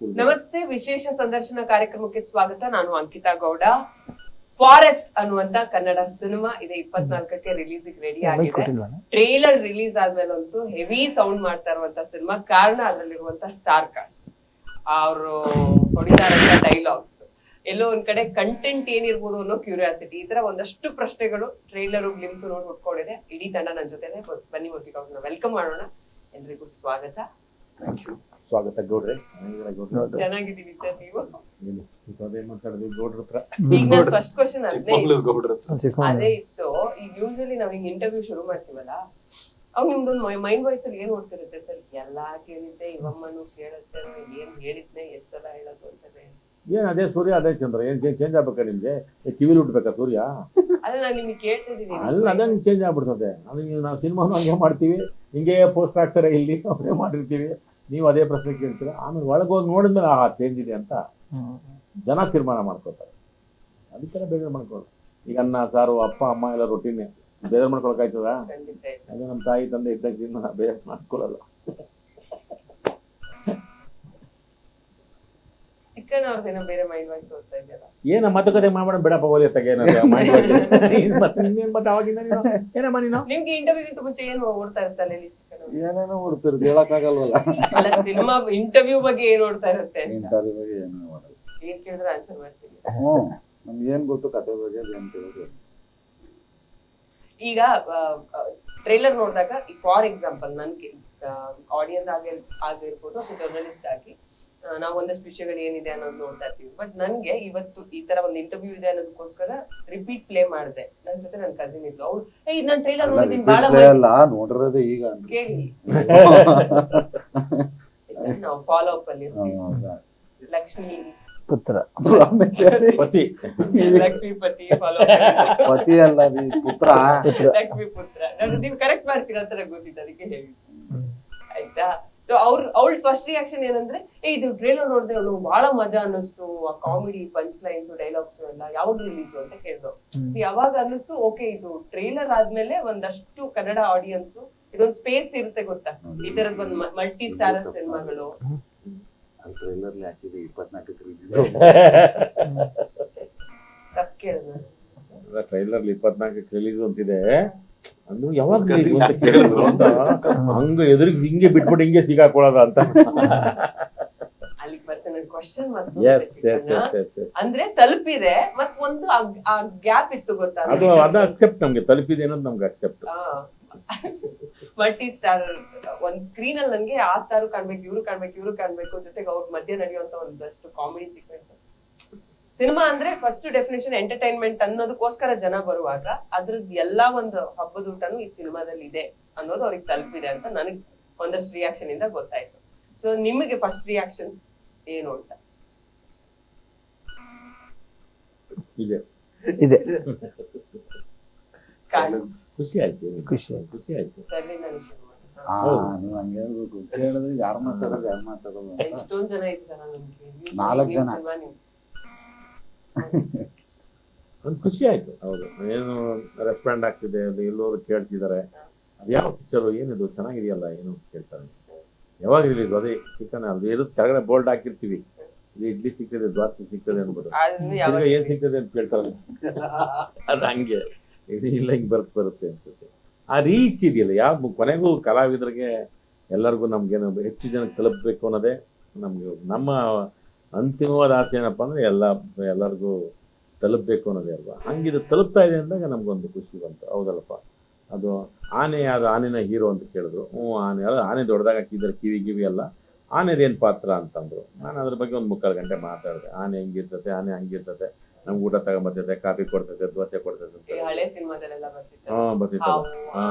ನಮಸ್ತೆ ವಿಶೇಷ ಸಂದರ್ಶನ ಕಾರ್ಯಕ್ರಮಕ್ಕೆ ಸ್ವಾಗತ. ನಾನು ಅಂಕಿತಾ ಗೌಡ. ಫಾರೆಸ್ಟ್ ಅನ್ನುವಂತ ಕನ್ನಡ ಸಿನಿಮಾ ಇದೆ. ಇಪ್ಪತ್ನಾಲ್ಕಕ್ಕೆ ರಿಲೀಸ್ ರೆಡಿ ಆಗಿದೆ. ಟ್ರೇಲರ್ ರಿಲೀಸ್ ಆದ್ಮೇಲಂತೂ ಹೆವಿ ಸೌಂಡ್ ಮಾಡ್ತಾ ಇರುವಂತ ಸಿನಿಮಾ. ಕಾರಣ ಅದ್ರಲ್ಲಿರುವಂತ ಸ್ಟಾರ್ ಕಾಸ್ಟ್ ಅವರು ಹೊಡಿತಾರಂತ ಡೈಲಾಗ್ಸ್ ಎಲ್ಲೋ ಒಂದ್ ಕಡೆ ಕಂಟೆಂಟ್ ಏನಿರ್ಬೋದು ಅನ್ನೋ ಕ್ಯೂರಿಯಾಸಿಟಿ ಈ ತರ ಒಂದಷ್ಟು ಪ್ರಶ್ನೆಗಳು ಟ್ರೇಲರ್ ಗ್ಲಿಮ್ಸ್ ನೋಡಿ ಹುಟ್ಕೊಂಡಿದೆ ಇಡೀ ತಂಡ ನನ್ನ ಜೊತೆನೆ. ಬನ್ನಿ ಹೊತ್ತಿಗೆ ಅವ್ರನ್ನ ವೆಲ್ಕಮ್ ಮಾಡೋಣ. ಎಲ್ರಿಗೂ ಸ್ವಾಗತ. ಸ್ವಾಗತ ಗೌಡ್ರೆ. ಚೆನ್ನಾಗಿದ್ದೀವಿ ಸರ್ ನೀವು? ಅದೇ ಮಾತಾಡಿದ್ವಿ ಗೌಡ್ರ ಹತ್ರ. ಈಗ ನಾನು ಫಸ್ಟ್ ಕ್ವಶನ್ ಅದೇ. ಚಿಕ್ಕಮಂಗ್ಳೂರ್ ಗೌಡ್ರ ಅದೇ ಇತ್ತು. ಈಗ ಯೂಶಲಿ ನಾವ್ ಹಿಂಗ್ ಇಂಟರ್ವ್ಯೂ ಶುರು ಮಾಡ್ತೀವಲ್ಲ ಅವ್ ನಿಮ್ದೊಂದು ಮೈಂಡ್ ವಾಯ್ಸ್ ಅಲ್ಲಿ ಏನ್ ಓಡ್ತಿರುತ್ತೆ ಸರ್? ಎಲ್ಲಾ ಕೇಳಿದ್ದೆ ಇವಮ್ಮನು ಕೇಳುತ್ತೆ ಏನ್ ಹೇಳಿದ್ನೆ ಎಷ್ಟ್ ಸಲ ಹೇಳೋದು ಅಂತಾನೆ ಏನ್ ಅದೇ ಸೂರ್ಯ ಅದೇ ಚಂದ್ರ ಏನ್ ಚೇಂಜ್ ಆಗ್ಬೇಕಾ ನಿಮ್ಗೆ? ಕಿವಿಲಿ ಉಟ್ಬೇಕಾ ಸೂರ್ಯ? ಅಲ್ಲ ನಾನ್ ನಿಮ್ಗೆ ಕೇಳ್ತಿದೀನಿ ಅಲ್ಲ ಅದೇ ಚೇಂಜ್ ಆಗ್ಬಿಡ್ತದೆ. ನಾವು ಸಿನಿಮಾನು ಹಂಗೆ ಮಾಡ್ತೀವಿ. ಹಿಂಗೆ ಪೋಸ್ಟ್ ಆಗ್ತಾರೆ ಇಲ್ಲಿ ಅವರೇ ಮಾಡಿರ್ತೀವಿ. ನೀವು ಅದೇ ಪ್ರಶ್ನೆ ಕೇಳ್ತೀರಾ. ಆಮೇಲೆ ಒಳಗೆ ಹೋಗಿ ನೋಡಿದ್ಮೇಲೆ ಆ ಚೇಂಜ್ ಇದೆ ಅಂತ ಜನ ತೀರ್ಮಾನ ಮಾಡ್ಕೊತಾರೆ ಅದಕ್ಕೆಲ್ಲ ಬೇಜಾರು ಮಾಡ್ಕೊಳ್ಳಿ ಈಗ ಅನ್ನ ಸಾರು ಅಪ್ಪ ಅಮ್ಮ ಎಲ್ಲ ರೊಟ್ಟಿನೇ ಬೇಜಾರು ಮಾಡ್ಕೊಳಕಾಯ್ತದ. ಅದೇ ನಮ್ಮ ತಾಯಿ ತಂದೆ ಇದ್ದಾಗ ಜೀವನ ಬೇಜಾರು ಮಾಡ್ಕೊಳ್ಳಲ್ಲ ಚಿಕ್ಕಣ್ಣ ಅವ್ರದ್ದೇನೋ ಬೇರೆ ಮೈಂಡ್ ವಾಯ್ಸ್ ಓದ್ತಾ ಇದೆಯಲ್ಲ. ಏನ ಮಾತುಕತೆ ಮಾಡ್ಬೇಡ ಬಿಡಪ್ಪ ಓದಿ ತಗ ಮತ್ತೆ ಇನ್ನೇನ್ ಮತ್ತೆ ಅವಾಗಿಂದ ನೀನು? ಏನಮ್ಮ ನೀನು? ನಿಮ್ಗೆ ಇಂಟರ್ವ್ಯೂಗಿಂತ ಮುಂಚೆ ಏನ್ ಓಡ್ತಾ ಇರ್ತಾನೆ ಇಲ್ಲಿ ಚಿಕ್ಕಣ್ಣ ಅವ್ರು? ಏನೇನೋ ಹೇಳಕ್ಕಾಗಲ್ವಲ್ಲ. ಅಲ್ಲ ಸಿನಿಮಾ ಇಂಟರ್ವ್ಯೂ ಬಗ್ಗೆ ಏನ್ ಓಡ್ತಾ ಇರುತ್ತೆ ಇಂಟರ್ವ್ಯೂ ಬಗ್ಗೆ ಏನೋ ಮಾಡಲ್ಲ ಏನ್ ಕೇಳಿದ್ರೆ ಆನ್ಸರ್ ಮಾಡ್ತೀನಿ. ಹ್ಮ್ ನಮ್ಗೆ ಏನ್ ಗೊತ್ತು ಕತೆ ಬಗ್ಗೆ ಏನ್ ಕೇಳೋದು ಈಗ ಟ್ರೈಲರ್ ನೋಡಿದಾಗ ಫಾರ್ ಎಕ್ಸಾಂಪಲ್ ನನ್ಗೆ ಆಡಿಯನ್ಸ್ ಆಗಿ ಆಗಿರ್ಬೋದು ಅಥವಾ ಜರ್ನಲಿಸ್ಟ್ ಆಗಿ ನಾವು ಒಂದಷ್ಟು ವಿಷಯಗಳು ಏನಿದೆ ಅನ್ನೋದು ನೋಡ್ತಾ ಇರ್ತೀವಿ. ಬಟ್ ನನ್ಗೆ ಇವತ್ತು ಈ ತರ ಒಂದು ಇಂಟರ್ವ್ಯೂ ಇದೆ ಅನ್ನೋದಕ್ಕೋಸ್ಕರ ರಿಪೀಟ್ ಪ್ಲೇ ಮಾಡಿದೆ. ನನ್ ಜೊತೆ ನನ್ನ ಕಸಿನ್ ಇದ್ಲು ಅವ್ಳು ಏ ಇದ್ ನಾನು ಟ್ರೈಲರ್ ನೋಡಿದೀನಿ ಬಹಳ ಅಲ್ಲ ನೋಡಿರೋದೇ ಈಗ ಅಂತ ಕೇಳಿ. ನಾವು ಫಾಲೋ ಅಪ್ ಅಲ್ಲಿ. ಲಕ್ಷ್ಮಿ. ಪುತ್ರ. ಪತಿ. ಲಕ್ಷ್ಮಿ ಪತಿ ಫಾಲೋ ಪತಿ ಅಲ್ಲ ನೀ ಪುತ್ರ. ಲಕ್ಷ್ಮಿ ಪುತ್ರ. ನಾನು ನೀವು ಕರೆಕ್ಟ್ ಮಾಡ್ತೀರಾ ಅಂತ ನಂಗೆ ಗೊತ್ತಿತ್ತು ಅದಕ್ಕೆ ಹೇಳಿ ಆಯ್ತಾ? ಸೊ ಅವ್ರ ಅವಳ ಫಸ್ಟ್ ರಿಯಾಕ್ಷನ್ ಏನಂದ್ರೆ ಏ ಇದು ಟ್ರೇಲರ್ ನೋಡಿದೆ ಅವನು ಬಹಳ ಮಜಾ ಅನ್ನಿಸ್ತು ಆ ಕಾಮಿಡಿ ಪಂಚ್ ಲೈನ್ಸ್ ಡೈಲಾಗ್ಸ್ ಎಲ್ಲ ಯಾವ್ದು ರಿಲೀಸ್ ಅಂತ ಕೇಳ್ದು. ಸೊ ಅವಾಗ ಅನ್ನಿಸ್ತು ಓಕೆ ಇದು ಟ್ರೇಲರ್ ಆದ್ಮೇಲೆ ಒಂದಷ್ಟು ಕನ್ನಡ ಆಡಿಯನ್ಸ್ ಇದೊಂದು ಸ್ಪೇಸ್ ಇರುತ್ತೆ ಗೊತ್ತಾ? ಈ ತರದ್ ಒಂದ್ ಮಲ್ಟಿ ಸ್ಟಾರ್ ಸಿನಿಮಾಗಳು. ಟ್ರೈಲರ್ ಇಪ್ಪತ್ನಾಲ್ಕಕ್ಕೆ ರಿಲೀಸ್ ತಪ್ಪು ಕೇಳಿದ. ಟ್ರೈಲರ್ ಇಪ್ಪತ್ನಾಲ್ಕಕ್ಕೆ ರಿಲೀಸ್ ಅಂತಿದೆ. ಅದು ಯಾವಾಗ ಹಂಗ ಎದುರಿಗೆ ಹಿಂಗೆ ಬಿಟ್ಬಿಟ್ಟು ಹಿಂಗೆ ಸಿಗಾಕೊಳ್ಳೋದ ಅಂತ. ಅಂದ್ರೆ ತಲುಪಿದೆ ಮತ್ ಒಂದು ಗ್ಯಾಪ್ ಇತ್ತು ಗೊತ್ತಾ ಅದು ಅದ ಅಕ್ಸೆಪ್ಟ್ ನಮ್ಗೆ ತಲುಪಿದೆ ಅನ್ನೋದು ನಮ್ಗೆ ಅಕ್ಸೆಪ್ಟ್ ಮಲ್ಟಿ ಸ್ಟಾರ್ ಒಂದ್ ಸ್ಕ್ರೀನ್ ಅಲ್ಲಿ ನನ್ಗೆ ಆ ಸ್ಟಾರ್ ಕಾಣ್ಬೇಕು ಇವ್ರು ಕಾಣ್ಬೇಕು ಇವ್ರು ಕಾಣ್ಬೇಕು ಜೊತೆಗೆ ಅವ್ರ ಮಧ್ಯೆ ನಡೆಯುವಂತ ಒಂದಷ್ಟು ಕಾಮಿಡಿ ಸಿನಿಮಾ ಅಂದ್ರೆ ಫಸ್ಟ್ ಡೆಫಿನೇಷನ್ ಎಂಟರ್ಟೈನ್ಮೆಂಟ್ ಅನ್ನೋದಕ್ಕೋಸ್ಕರ ಜನ ಬರುವಾಗ ಅದ್ರದ್ದು ಎಲ್ಲಾ ಒಂದು ಹಬ್ಬದ ಊಟನು ಈ ಸಿನಿಮಾದಲ್ಲಿ ಇದೆ ಅನ್ನೋದು ಅವ್ರಿಗೆ ತಲುಪಿದೆ ಅಂತ ನನಗೆ ಒಂದಷ್ಟು ರಿಯಾಕ್ಷನ್ ಇಂದ ಗೊತ್ತಾಯ್ತು. ಸೊ ನಿಮಗೆ ಫಸ್ಟ್ ರಿಯಾಕ್ಷನ್ಸ್ ಏನು ಅಂತ? ಇದೆ. ಇದೆ. ಖುಷಿ ಆಯ್ತು. ಖುಷಿ ಆಯ್ತು. ಖುಷಿ ಆಯ್ತು. ನೀವ್ ಹಂಗೆ ಹೇಳ್ಬೇಕು. ಯಾರು ಮಾತಾಡೋದು ಯಾರು ಮಾತಾಡೋದು? ನಾಲ್ಕು ಜನ. ಒಂದು ಖುಷಿ ಆಯ್ತು. ಹೌದು. ಏನು ರೆಸ್ಪಾಂಡ್ ಆಗ್ತಿದೆ ಅದು ಎಲ್ಲರೂ ಕೇಳ್ತಿದ್ದಾರೆ. ಅದು ಯಾವ ಪಿಕ್ಚರು ಏನಿದು ಚೆನ್ನಾಗಿದೆಯಲ್ಲ ಏನು ಕೇಳ್ತಾರೆ. ಯಾವಾಗ ರಿಲೀಸ್ ಅದೇ ಚಿಕನ್ ಅದು ಇರೋದು ಕೆಳಗಡೆ ಬೋಲ್ಡ್ ಹಾಕಿರ್ತೀವಿ. ಇದು ಇಡ್ಲಿ ಸಿಗ್ತದೆ ದ್ವಾಸಿ ಸಿಗ್ತದೆ ಅನ್ಬೋದು ತಿರ್ಗಾ ಏನ್ ಸಿಗ್ತದೆ ಅಂತ ಕೇಳ್ತಾರೆ. ಅದು ಹಂಗೆ. ಇದು ಇಲ್ಲ ಹಿಂಗೆ ಬರುತ್ತೆ ಬರುತ್ತೆ ಅನ್ಸುತ್ತೆ. ಆ ರೀಚ್ ಇದೆಯಲ್ಲ ಯಾವ ಕೊನೆಗೂ ಕಲಾವಿದರಿಗೆ ಎಲ್ಲರಿಗೂ ನಮ್ಗೇನು ಹೆಚ್ಚು ಜನಕ್ಕೆ ತಲುಪಬೇಕು ಅನ್ನೋದೇ ನಮ್ಗೆ ನಮ್ಮ ಅಂತಿಮವಾದ ಆಸೆ ಏನಪ್ಪ ಅಂದ್ರೆ ಎಲ್ಲ ಎಲ್ಲರಿಗೂ ತಲುಪಬೇಕು ಅನ್ನೋದೇ ಅಲ್ವಾ? ಹಂಗಿದು ತಲುಪ್ತಾ ಇದೆ ಅಂದಾಗ ನಮ್ಗೊಂದು ಖುಷಿ ಬಂತು. ಹೌದಲ್ಲಪ್ಪ? ಅದು ಆನೆ ಅದು ಆನೆನ ಹೀರೋ ಅಂತ ಕೇಳಿದ್ರು. ಹ್ಞೂ ಆನೆ ಅಲ್ಲ ಆನೆ ದೊಡ್ಡದಾಗ ಹಾಕಿದ್ದಾರೆ ಕಿವಿ ಕಿವಿ ಅಲ್ಲ ಆನೆದೇನು ಪಾತ್ರ ಅಂತಂದ್ರು ನಾನು ಅದ್ರ ಬಗ್ಗೆ ಒಂದು ಮುಕ್ಕಾಲು ಗಂಟೆ ಮಾತಾಡಿದೆ. ಆನೆ ಹೆಂಗಿರ್ತತೆ ಆನೆ ಹಂಗಿರ್ತತೆ ನಮ್ಗೆ ಊಟ ತಗೊಂಬರ್ತೈತೆ ಕಾಫಿ ಕೊಡ್ತೈತೆ ದೋಸೆ ಕೊಡ್ತೈತೆ ಹಾ ಬರ್ತಿತ್ತು ಹಾ.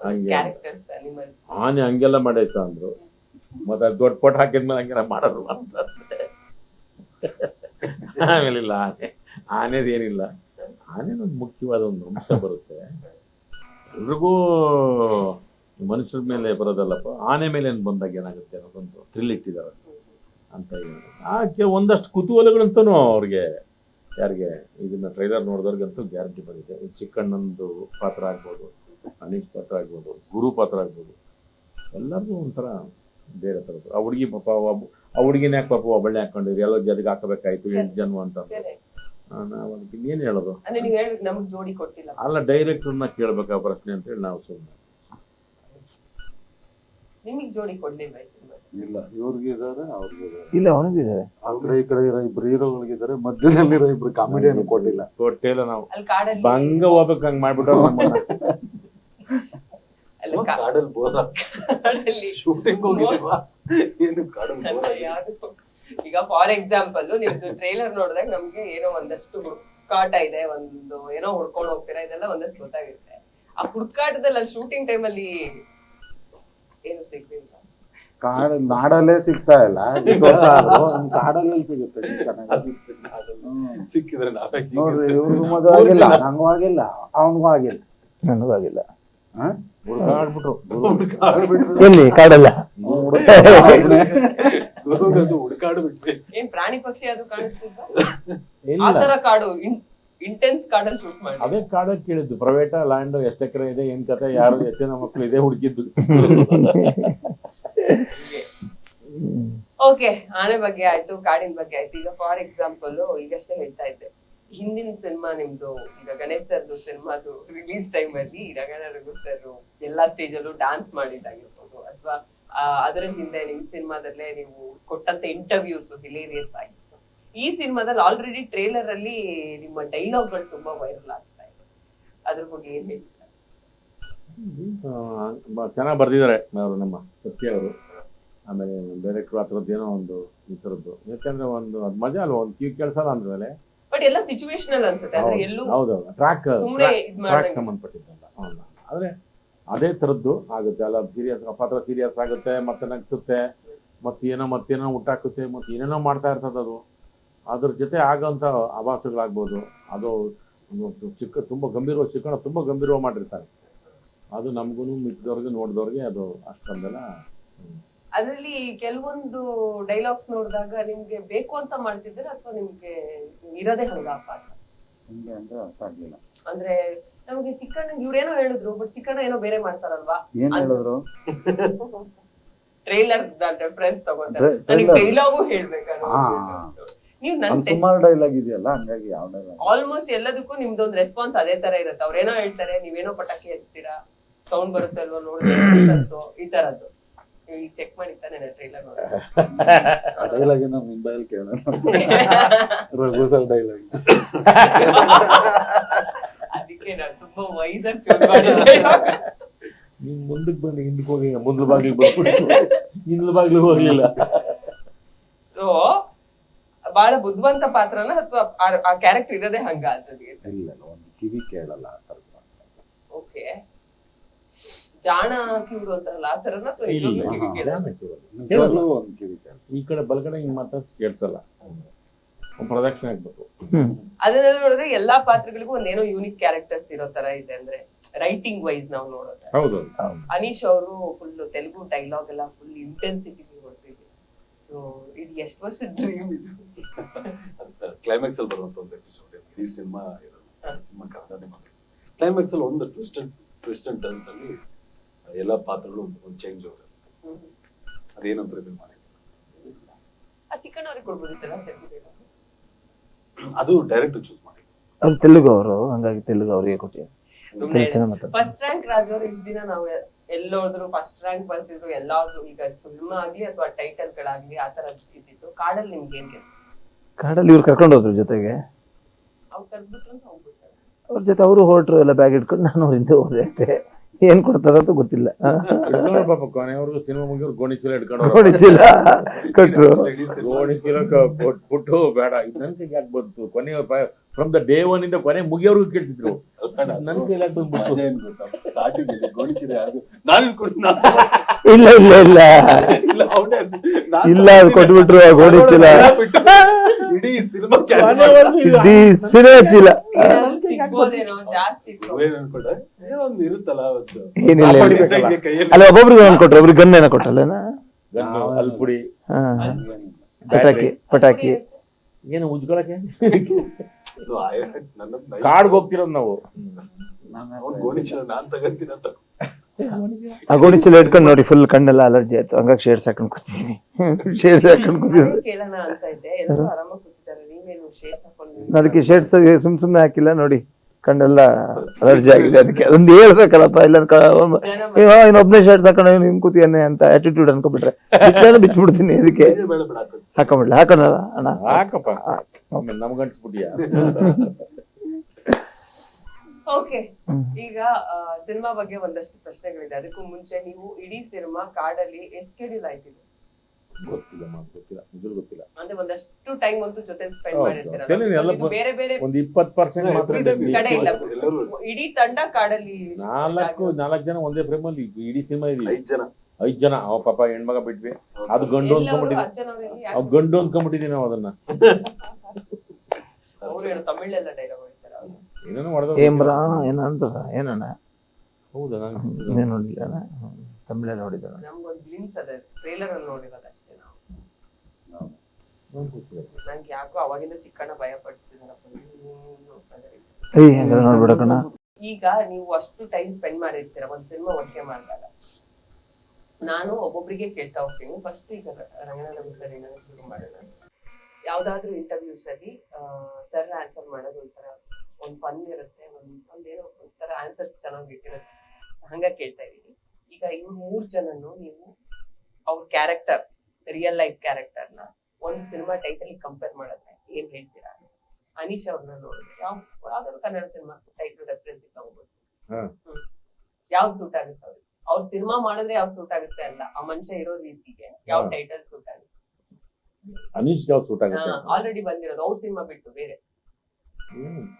ಹಂಗೆ. ಆನೆ ಹಂಗೆಲ್ಲ ಮಾಡೈತ ಅಂದ್ರು. ಮತ್ತೆ ದೊಡ್ಡ ಪೋಟ್ ಹಾಕಿದ್ಮೇಲೆ ಹಂಗೆ ಮಾಡೋದು ಅಂತ ಆಮೇಲೆ ಇಲ್ಲ ಆನೆ ಆನೆದೇನಿಲ್ಲ ಆನೆನೊಂದು ಮುಖ್ಯವಾದ ಒಂದು ಅಂಶ ಬರುತ್ತೆ. ಎಲ್ರಿಗೂ ಮನುಷ್ಯರ ಮೇಲೆ ಬರೋದಲ್ಲಪ್ಪ, ಆನೆ ಮೇಲೆ ಏನು ಬಂದಾಗ ಏನಾಗುತ್ತೆ ಅನ್ನೋದೊಂದು ಥ್ರಿಲ್ ಇಟ್ಟಿದ್ದಾರೆ ಅಂತ ಆಕೆ ಒಂದಷ್ಟು ಕುತೂಹಲಗಳಂತೂ ಅವ್ರಿಗೆ ಯಾರಿಗೆ, ಇದನ್ನ ಟ್ರೈಲರ್ ನೋಡಿದವ್ರಿಗಂತೂ ಗ್ಯಾರಂಟಿ ಬಂದಿದೆ. ಚಿಕ್ಕಣ್ಣಂದು ಪಾತ್ರ ಆಗ್ಬೋದು, ಅನೀಶ್ ಪಾತ್ರ ಆಗ್ಬೋದು, ಗುರು ಪಾತ್ರ ಆಗ್ಬೋದು, ಎಲ್ಲರಿಗೂ ಒಂಥರ ಬೇರೆ ತರ ಆ ಹುಡುಗಿ ಪಾಪ ಒಬ್ಬ ಆ ಹುಡುಗಿನ ಯಾಕೆ ಪಾಪ ಒಬ್ಬಳೆ ಹಾಕೊಂಡಿರಿ ಎಲ್ಲ ಜೊತೆಗೆ ಹಾಕಬೇಕಾಯ್ತು ಎಂಟು ಜನ್ಮ ಅಂತ. ಏನ್ ಆ, ನಾವು ಅದಕ್ಕೆ ಇನ್ನೇನು ಹೇಳೋದು? ಅಂದ್ರೆ ನೀವ್ ಹೇಳ್ಬೇಕು ನಮಗ್ ಜೋಡಿ ಕೊಟ್ಟಿಲ್ಲ. ಅಲ್ಲ ಡೈರೆಕ್ಟರ್ನ ಕೇಳ್ಬೇಕಾ ಪ್ರಶ್ನೆ ಅಂತ ಹೇಳಿ ನಾವು ಸುಮ್ಮನೆ ನಿಮಗ್ ಜೋಡಿ ಕೊಡ್ಲಿಲ್ಲ ಈ ಸಿನಿಮಾ. ಇಲ್ಲ ಇವ್ರಿಗೆ ಇದಾರೆ ಅವ್ರಿಗೆ ಇದಾರೆ. ಇಲ್ಲ ಅವನಿಗಿದ್ದಾರೆ ಆ ಕಡೆ ಈ ಕಡೆ ಇರೋ ಇಬ್ರು ಹೀರೋಗಳಿಗಿದ್ದಾರೆ ಮಧ್ಯದಲ್ಲಿರೋ ಇಬ್ರು ಕಾಮಿಡಿಯನ್ ಕೊಟ್ಟಿಲ್ಲ. ಕೊಟ್ಟಿಲ್ಲ ನಾವು. ಅಲ್ಲಿ ಕಾಡಲ್ಲಿ ಬಂಗ ಹೋಗ್ಬೇಕು ಹಂಗ್ ಮಾಡ್ಬಿಟ್ಟು ನಮ್ಮನ್ನ ಅಲ್ಲಿ ಕಾಡಲ್ಲಿ ಬೋದ ಕಾಡಲ್ಲಿ ಶೂಟಿಂಗ್ ಹೋಗಿದ್ವಾ ಏನು ಕಾಡಲ್ಲಿ ಅಲ್ಲ, ಈಗ ಫಾರ್ ಎಕ್ಸಾಂಪಲ್ ನಿಮ್ದು ಟ್ರೈಲರ್ ನೋಡಿದಾಗ ನಮ್ಗೆ ಏನೋ ಒಂದಷ್ಟು ಹುಡುಕಾಟ ಇದೆ ಒಂದು ಏನೋ ಹುಡ್ಕೊಂಡು ಹೋಗ್ತೀರಾ ಇದೆಲ್ಲ ಒಂದಷ್ಟು ಗೊತ್ತಾಗಿರುತ್ತೆ ಆ ಹುಡುಕಾಟದಲ್ಲಿ ಅಲ್ಲಿ ಶೂಟಿಂಗ್ ಟೈಮಲ್ಲಿ ಏನು ಸಿಗ್ಲಿಲ್ಲ? ಕಾಡ ನಾಡಲ್ಲೇ ಸಿಗ್ತಾ ಇಲ್ಲ. ಕಾಡಲ್ಲಿ ಸಿಗುತ್ತೆ. ಸಿಕ್ಕಿದ್ರೆ ನೋಡ್ರಿ ಇವ್ರಿಗೂ ಮದುವೆ ಆಗಿಲ್ಲ. ನಂಗೂ ಆಗಿಲ್ಲ. ಅವನಿಗೂ ಆಗಿಲ್ಲ. ನನಗೂ ಆಗಿಲ್ಲ. ಹ? ಹುಡುಕಾಡ್ಬಿಟ್ರು ಎಲ್ಲಿ ಕಾಡಲ್ಲ. ಹುಡುಕಾಡು ಬಿಟ್ವಿ. ಏನ್ ಪ್ರಾಣಿ ಪಕ್ಷಿ ಅದು ಕಾಣಿಸ್ತಿದ್ವಾ ಇಲ್ಲ. ಆ ತರ ಕಾಡು ಇಂಟೆನ್ಸ್ ಕಾಡಲ್ಲಿ ಶೂಟ್ ಮಾಡಿ. ಅದೇ ಕಾಡಕ್ಕೆ ಕೇಳಿದ್ದು ಪ್ರೈವೇಟ್ ಲ್ಯಾಂಡ್ ಎಷ್ಟು ಎಕರೆ ಇದೆ ಏನ್ ಕತೆ ಯಾರು ಎಷ್ಟು ಜನ ಮಕ್ಕಳು ಇದೆ ಹುಡುಕಿದ್ದು. ಓಕೆ ಆನೆ ಬಗ್ಗೆ ಆಯ್ತು ಕಾಡಿನ ಬಗ್ಗೆ ಆಯ್ತು. ಈಗ ಫಾರ್ ಎಕ್ಸಾಂಪಲ್ ಈಗಷ್ಟೇ ಹೇಳ್ತಾ ಇದ್ದೆ. ಹಿಂದಿನ ಸಿನಿಮಾ ನಿಮ್ದು, ಈಗ ಗಣೇಶ್ ಸರ್ದು ಸಿನಿಮಾದು ರಿಲೀಸ್ ಟೈಮ್ ಅಲ್ಲಿ ರಗಣ ರಘು ಸರ್ ಎಲ್ಲಾ ಸ್ಟೇಜ್ ಅಲ್ಲೂ ಡಾನ್ಸ್ ಮಾಡಿದ್ದಾಗಿರ್ಬೋದು. ಅಥವಾ ಅದರ ಹಿಂದೆ ನಿಮ್ ಸಿನಿಮಾದಲ್ಲೇ ನೀವು ಕೊಟ್ಟಂತ ಇಂಟರ್ವ್ಯೂಸ್ ಹಿಲೇರಿಯಸ್ ಆಗಿತ್ತು. ಈ ಸಿನಿಮಾದಲ್ಲಿ ಆಲ್ರೆಡಿ ಟ್ರೇಲರ್ ಅಲ್ಲಿ ನಿಮ್ಮ ಡೈಲಾಗ್ಗಳು ತುಂಬಾ ವೈರಲ್ ಆಗ್ತಾ ಇದೆ. ಅದ್ರ ಬಗ್ಗೆ ಏನ್ ಹೇಳ್ತಾರೆ? ಚೆನ್ನಾಗಿ ಬರ್ದಿದ್ದಾರೆ ಅವರು ನಮ್ಮ ಸತ್ಯ ಅವರು. ಆಮೇಲೆ ಡೈರೆಕ್ಟರ್ ಆ ಏನೋ ಒಂದು ಈ ಥರದ್ದು. ಯಾಕಂದ್ರೆ ಒಂದು, ಅದು ಮಜಾ ಅಲ್ವಾ? ಒಂದು ಕ್ಯೂ ಕೆಲಸ ಅಂದ್ಮೇಲೆ. ಬಟ್ ಎಲ್ಲ ಸಿಚುವೇಶನಲ್ ಅನ್ಸುತ್ತೆ. ಅಂದ್ರೆ ಎಲ್ಲೂ ಹೌದೌದು ಟ್ರ್ಯಾಕ್ ಸುಮ್ನೆ ಇದ್ ಟ್ರ್ಯಾಕ್ ಮಾಡ್ದಂಗೆ. ಸಂಬಂಧಪಟ್ಟಿದ್ದಲ್ಲ. ಹೌದಾ. ಆದ್ರೆ ಅದೇ ತರದ್ದು ಆಗುತ್ತೆ. ಅಲ್ಲ ಸೀರಿಯಸ್ ಪಾತ್ರ ಸೀರಿಯಸ್ ಆಗುತ್ತೆ ಮತ್ತೆ ನಗ್ಸುತ್ತೆ ಮತ್ತೇನೋ ಮತ್ತೇನೋ ಹುಟ್ಟಾಕುತ್ತೆ ಮತ್ತೆ ಏನೇನೋ ಮಾಡ್ತಾ ಇರ್ತದೆ ಅದು. ಅದ್ರ ಜೊತೆ ಆಗೋಂಥ ಆಭಾಸಗಳಾಗ್ಬೋದು. ಅದು ಒಂದು ಚಿಕ್ಕ ತುಂಬ ಗಂಭೀರವಾಗಿ ಶಿಕ್ಷಣ ತುಂಬ ಗಂಭೀರವಾಗಿ ಮಾಡಿರ್ತಾರೆ. ಅದು ನಮಗೂ ಮಿಕ್ಕಿದವ್ರಿಗೆ ನೋಡಿದವ್ರಿಗೆ ಅದು ಅಷ್ಟೊಂದೆಲ್ಲ ಅದ್ರಲ್ಲಿ ಕೆಲವೊಂದು ಡೈಲಾಗ್ಸ್ ನೋಡಿದಾಗ ನಿಮ್ಗೆ ಬೇಕು ಅಂತ ಮಾಡ್ತಿದ್ರೆ ಅಥವಾ ನಿಮ್ಗೆ ಇರೋದೇ ಹಂಗ ಅಂದ್ರೆ ಅರ್ಥ ಆಗ್ಲಿಲ್ಲ. ಅಂದ್ರೆ ನಮ್ಗೆ ಚಿಕ್ಕಣ್ಣ ಇವ್ರೇನೋ ಹೇಳಿದ್ರು ಬಟ್ ಚಿಕ್ಕಣ್ಣ ಏನೋ ಬೇರೆ ಮಾಡ್ತಾರಲ್ವಾ? ಏನ್ ಹೇಳಿದ್ರು? ಟ್ರೈಲರ್ ರೆಫರೆನ್ಸ್ ತಗೊಂಡ್ರೆ ನನಗೆ. ಡೈಲಾಗು ಹೇಳ್ಬೇಕು ನೀವು ನನ್ ಸುಮಾರು ಡೈಲಾಗ್ ಇದೆಯಲ್ಲ ಹಂಗಾಗಿ ಯಾವ ಡೈಲಾಗ್ ಆಲ್ಮೋಸ್ಟ್ ಎಲ್ಲದಕ್ಕೂ ನಿಮ್ದೊಂದು ರೆಸ್ಪಾನ್ಸ್ ಅದೇ ತರ ಇರುತ್ತೆ. ಅವ್ರೇನೋ ಹೇಳ್ತಾರೆ ನೀವೇನೋ ಪಟಾಕಿ ಹಚ್ತೀರಾ? ಸೌಂಡ್ ಬರುತ್ತೆ ಅಲ್ವಾ ನೋಡಿದ್ರೆ ಈ ತರದ್ದು. ಈಗ ಚೆಕ್ ಮಾಡಿ ತಾನೆ ಟ್ರೈಲರ್ ಡೈಲಾಗ್ ನಮ್ಮ ನಿಮ್ ಕೇಳೋಣ. ರಘು ಸರ್ ಡೈಲಾಗ್ ಅದಕ್ಕೆ ನಾನು ತುಂಬಾ ವೈದಾಗಿ ಚೂಸ್ ಮಾಡಿದ್ದೆ. ನೀವು ಮುಂದಕ್ಕೆ ಬಂದು ಹಿಂದಕ್ಕೆ ಹೋಗಿ ಮುಂದ್ಲ ಬಾಗಿಲು ಬಂದ್ಬಿಟ್ಟು ಹಿಂದ್ಲ ಬಾಗಿಲು ಹೋಗ್ಲಿಲ್ಲ. ಸೊ ಬಹಳ ಬುದ್ಧಿವಂತ ಪಾತ್ರನ ಅಥವಾ ಆ ಕ್ಯಾರೆಕ್ಟರ್ ಇರೋದೇ ಹಂಗ ಅದ್ರಲ್ಲಿ ಇಲ್ಲ ಒಂದು ಕಿವಿ ಕೇಳಲ್ಲ ಆ ಥರದ್ದು. ಓಕೆ ಜಾಣ ಕಿವಿಡು ಅಂತಾರಲ್ಲ ಆ ತರನ ಅಥವಾ ಇಲ್ಲ ನಿಜವಾಗ್ಲೂ ಕಿವಿ ಕೇಳಲ್ಲ? ಒಂದು ಕಿವಿ ಕೇಳಲ್ಲ ಈ ಕಡೆ ಬಲಗಡೆ ಹಿಂಗ್ ಮಾತ್ರ ಕೇಳ್ಸಲ್ಲ. ಒಂದ್ ಪ್ರದಕ್ಷಿಣೆ ಆಗ್ಬೇಕು. ಅದನ್ನೆಲ್ಲ ನೋಡಿದ್ರೆ ಎಲ್ಲಾ ಪಾತ್ರಗಳಿಗೂ ಒಂದೇನೋ ಯೂನಿಕ್ ಕ್ಯಾರೆಕ್ಟರ್ಸ್ ಇರೋ ತರ ಇದೆ ಅಂದ್ರೆ ರೈಟಿಂಗ್ ವೈಸ್ ನಾವು ನೋಡೋದು. ಹೌದು ಅನೀಶ್ ಅವರು ಫುಲ್ ತೆಲುಗು ಡೈಲಾಗ್ ಎಲ್ಲ ಫುಲ್ ಇಂಟೆನ್ಸಿಟಿ ಕೊಡ್ತೀವಿ ಸೊ ಇದು ಎಷ್ಟು ವರ್ಷ ಡ್ರೀಮ್ ಇದು. ಕ್ಲೈಮ್ಯಾಕ್ಸ್ ಅಲ್ಲಿ ಬರುವಂತ ಒಂದು ಎಪಿಸೋಡ್ ಈ ಸಿನಿಮಾ ಸಿನಿಮಾ ಕನ್ನಡನೇ ಕ್ಲೈಮ್ಯಾಕ್ಸ್ ಅಲ್ಲಿ ಒಂದು twist and twist and turns ಅಲ್ಲಿ ಎಲ್ಲಾ ಪಾತ್ರಗಳು ಒಂದು ಚೇಂಜ್ ಹೋಗುತ್ತೆ. ಅದೇನಂತ ರಿವೀಲ್? ಅದು ಡೈರೆಕ್ಟ್ ಚೂಸ್ ಮಾಡಿ. ಅವ್ರು ತೆಲುಗು ಅವರು ಹಂಗಾಗಿ ತೆಲುಗು ಅವರಿಗೆ ಕೊಟ್ಟಿದ್ದಾರೆ ಫಸ್ಟ್ ರ್ಯಾಂಕ್ ರಾಜ್ ಅವರು ಇಷ್ಟ ದಿನ ನಾವು ಎಲ್ಲೋದ್ರು ಫಸ್ಟ್ ರ್ಯಾಂಕ್ ಬರ್ತಿದ್ರು ಎಲ್ಲಾದ್ರು ಈಗ ಸಿನಿಮಾ ಆಗ್ಲಿ ಅಥವಾ ಟೈಟಲ್ ಗಳಾಗ್ಲಿ ಆ ತರ ಇದ್ದಿತ್ತು. ಕಾಡಲ್ಲಿ ನಿಮ್ಗೆ ಏನ್ ಕೆಲಸ? ಕಾಡಲ್ಲಿ ಇವ್ರು ಕರ್ಕೊಂಡು ಹೋದ್ರು ಜೊತೆಗೆ. ಅವ್ರು ಕರ್ದ್ಬಿಟ್ರು ಅಂತ ಹೋಗ್ಬಿಡ್ತಾರೆ ಅವ್ರ ಜೊತೆ ಅವರು ಹೊರಟ್ರು ಎಲ್ಲ ಬ್ಯಾಗ್ ಇಟ್ಕೊಂಡು ನಾನು ಅವ್ರ ಹಿಂದೆ ಹೋದೆ ಅಷ್ಟೇ. ಏನ್ ಕೊಡ್ತಾರಂತ ಗೊತ್ತಿಲ್ಲ. ಪಾಪ ಕೊನೆಯವ್ರಿಗೂ ಸಿನಿಮಾ ಮುಗಿಯೋರು ಗೋಣಿ ಚೀಲ ಹಿಡ್ಕೊಂಡು ಚೀಲ ಕೊಟ್ರು. ಗೋಣಿ ಚೀಲ ಕೊಟ್ಬಿಟ್ಟು ಬೇಡ. ನನ್ ಕೈಗೆ ಯಾಕೆ ಬಂತು? ಕೊನೆ ಫ್ರಮ್ ದ ಡೇ ಒನ್ ಇಂದ ಕೊನೆ ಮುಗಿಯೋರ್ಗು ಕೇಳ್ತಿದ್ರು. ನನ್ ಕೈಲಿ ಯಾಕೆ ಬಂದ್ಬಿಟ್ಟು ಗೋಣಿ ಚೀಲ ಯಾರು ನಾನು ಇಟ್ಕೊಂಡು ಇಲ್ಲ ಇಲ್ಲ ಇಲ್ಲ. ಇಲ್ಲ ಅವ್ನೇ ನಾನ್ ಇಲ್ಲ ಅದು ಕೊಟ್ಬಿಟ್ರು ಗೋಣಿ ಚೀಲ. ಇಡೀ ಸಿನಿಮಾ ಏನ್ ಒಂದು ಇರುತ್ತಲ್ಲ ಅಲ್ಲ ಒಬ್ಬೊಬ್ರಿಗೆ ಒಂದ್ ಕೊಟ್ರು ಒಬ್ರಿಗೆ ಗನ್ ಏನೋ? ಕೊಟ್ಟಲ್ಲೇನಾ ಅಲ್ಪುಡಿ. ಪಟಾಕಿ ಪಟಾಕಿ. ಏನು ಉಜ್ಕೊಳಕ್ಕೆ? ಕಾಡ್ಗೆ ಹೋಗ್ತಿರೋದು ನಾವು. ನಾನು ಗೋಣಿ ಚೀಲ ಆ ಇಟ್ಕೊಂಡು ನೋಡಿ ಫುಲ್ ಕಣ್ಣೆಲ್ಲ ಅಲರ್ಜಿ ಆಯ್ತು. ಹಂಗಾಗಿ ಶೇಡ್ಸ್ ಹಾಕೊಂಡು ಕೂತೀನಿ ಶೇಡ್ಸ್ ಹಾಕೊಂಡು ಕೂತಿದ್ದೀನಿ ಅದಕ್ಕೆ ಶೇಡ್ಸ್ ಸುಮ್ ಸುಮ್ನೆ ಹಾಕಿಲ್ಲ ನೋಡಿ. ಕಣ್ಣೆಲ್ಲ ಅಲರ್ಜಿ ಆಗಿದೆ ಅದಕ್ಕೆ. ಅದೊಂದು ಹೇಳ್ಬೇಕಲ್ಲಪ್ಪ ಇಲ್ಲ ಇನ್ನೊಬ್ನೇ ಶರ್ಟ್ಸ್ ಹಾಕೊಂಡು ನಿಮ್ ಕೂತಿಯನ್ನೇ ಅಂತ ಆಟಿಟ್ಯೂಡ್ ಅನ್ಕೊಬಿಟ್ರೆ. ಬಿಚ್ಬಿಡ್ತೀನಿ ಬಿಟ್ಬಿಡ್ತೀನಿ ಅದಕ್ಕೆ ಬೇಡ ಬೇಡ ಬೇಡ ಹಾಕೋದು. ಹಾಕೊಂಬಿಡ್ಲ? ಹಾಕೋಣ ಅಣ್ಣ? ಹಾಕಪ್ಪ. ಆಮೇಲೆ ನಮ್ಗೆ ಅಂಟಿಸ್ಬಿಟ್ಟಿಯಾ ಓಕೆ ಈಗ ಸಿನಿಮಾ ಬಗ್ಗೆ ಒಂದಷ್ಟು ಪ್ರಶ್ನೆಗಳಿದೆ. ಅದಕ್ಕೂ ಮುಂಚೆ ನೀವು ಇಡೀ ಸಿನಿಮಾ ಕಾಡಲ್ಲಿ ಎಷ್ಟು ಕೆಡಿಲ್ ಆಯ್ತಿದೆ? ಗೊತ್ತಿಲ್ಲ ಮಾತು ಗೊತ್ತಿಲ್ಲ. ನಿಜರು ಗೊತ್ತಿಲ್ಲ. ಅಂದ್ರೆ ಒಂದಷ್ಟು ಟೈಮ್ ಅಂತೂ ಜೊತೆ ಸ್ಪೆಂಡ್ ಕೆಲವ್ರು ಬೇರೆ ಬೇರೆ ಒಂದ್ ಇಪ್ಪತ್ ಪರ್ಸೆಂಟ್ ಮಾತ್ರ ಕಡೆ ಇಲ್ಲ. ಇಡೀ ತಂಡ ಕಾಡಲ್ಲಿ ನಾಲ್ಕು ನಾಲ್ಕು ಜನ ಒಂದೇ ಫ್ರೇಮ್ ಅಲ್ಲಿ ಇಡೀ ಸಿನಿಮಾ ಇದೀವಿ. ಐದು ಜನ. ಐದ್ ಜನ. ಅವ ಪಾಪ ಹೆಣ್ಮಗ ಬಿಟ್ವಿ. ಅದು ಗಂಡು ಅನ್ಕೊಂಡ್ಬಿಟ್ಟಿದ್ವಿ. ಅವ್ ಗಂಡು ಅನ್ಕೊಂಡ್ಬಿಟ್ಟಿದ್ವಿ ನಾವು ಅದನ್ನ. ಏನೇನೋ ಹೊಡೆದ ಏನಂತ ಏನಣ್ಣ? ಹೌದಾ ನಾನು? ಏನು ನೋಡಿಲ್ಲ ಅಣ್ಣ. ತಮಿಳ ನೋಡಿದ ನಮ್ಗೊಂದು ಗ್ಲಿಮ್ಸ್ ಅದ ಟ್ರೇಲರ್ ಅಲ್ಲಿ ನೋಡಿರೋದು ಅಷ್ಟೇ ನಾವು. ನಂಗೆ ಯಾಕೋ ಅವಾಗಿಂದ ಚಿಕ್ಕಣ್ಣ ಭಯ ನೋಡ್ಬಿಡಕಣ್ಣ ಈಗ ನೀವು ಅಷ್ಟು ಟೈಮ್ ಸ್ಪೆಂಡ್ ಮಾಡಿರ್ತೀರ ಒಂದ್ ಸಿನಿಮಾ ಒಟ್ಟಿಗೆ ಮಾಡಿದಾಗ. ನಾನು ಒಬ್ಬೊಬ್ಬರಿಗೆ ಕೇಳ್ತಾ ಹೋಗ್ತೀನಿ. ಫಸ್ಟ್ ಈಗ ರಂಗನಾಥ ಸರ್ ಏನಾದ್ರು ಶುರು ಮಾಡೋಣ. ಯಾವ್ದಾದ್ರು ಇಂಟರ್ವ್ಯೂಸ್ ಅಲ್ಲಿ ಸರ್ ಆನ್ಸರ್ ಮಾಡೋದು ಒಂಥರ ಒಂದ್ ಫನ್ ಇರುತ್ತೆ ಒಂದ್ ಒಂದೇನೋ ಒಂಥರ ಆನ್ಸರ್ಸ್ ಚೆನ್ನಾಗಿ ಇಟ್ಟಿರುತ್ತೆ ಹಂಗ ಕೇಳ್ತಾ ಇದೀನಿ ಈಗ ಇವ್ರು ಮೂರ್ ಜನನು ನೀವು ಅವ್ರ ಕ್ಯಾರೆಕ್ಟರ್ ರಿಯಲ್ ಲೈಫ್ ಕ್ಯಾರೆಕ್ಟರ್ನ ಒಂದ್ ಸಿನಿಮಾ ಟೈಟಲ್ ಕಂಪೇರ್ ಮಾಡಿದ್ರೆ ಏನ್ ಹೇಳ್ತೀರಾ? ಅನೀಶ್ ಅವ್ರನ್ನ ನೋಡಿದ್ರೆ ಯಾವ ಯಾವ್ದಾದ್ರು ಕನ್ನಡ ಸಿನಿಮಾ ಟೈಟಲ್ ರೆಫರೆನ್ಸ್ ತಗೋಬಹುದು. ಯಾವ್ದು ಸೂಟ್ ಆಗುತ್ತೆ ಅವ್ರಿಗೆ? ಅವ್ರ ಸಿನಿಮಾ ಮಾಡಿದ್ರೆ ಯಾವ್ದು ಸೂಟ್ ಆಗುತ್ತೆ ಅಲ್ಲ ಆ ಮನುಷ್ಯ ಇರೋ ರೀತಿಗೆ ಯಾವ ಟೈಟಲ್ ಸೂಟ್ ಆಗುತ್ತೆ? ಅನೀಶ್ ಯಾವ ಸೂಟ್ ಆಗುತ್ತೆ? ಆಲ್ರೆಡಿ ಬಂದಿರೋದು. ಅವ್ರ ಸಿನಿಮಾ ಬಿಟ್ಟು ಬೇರೆ.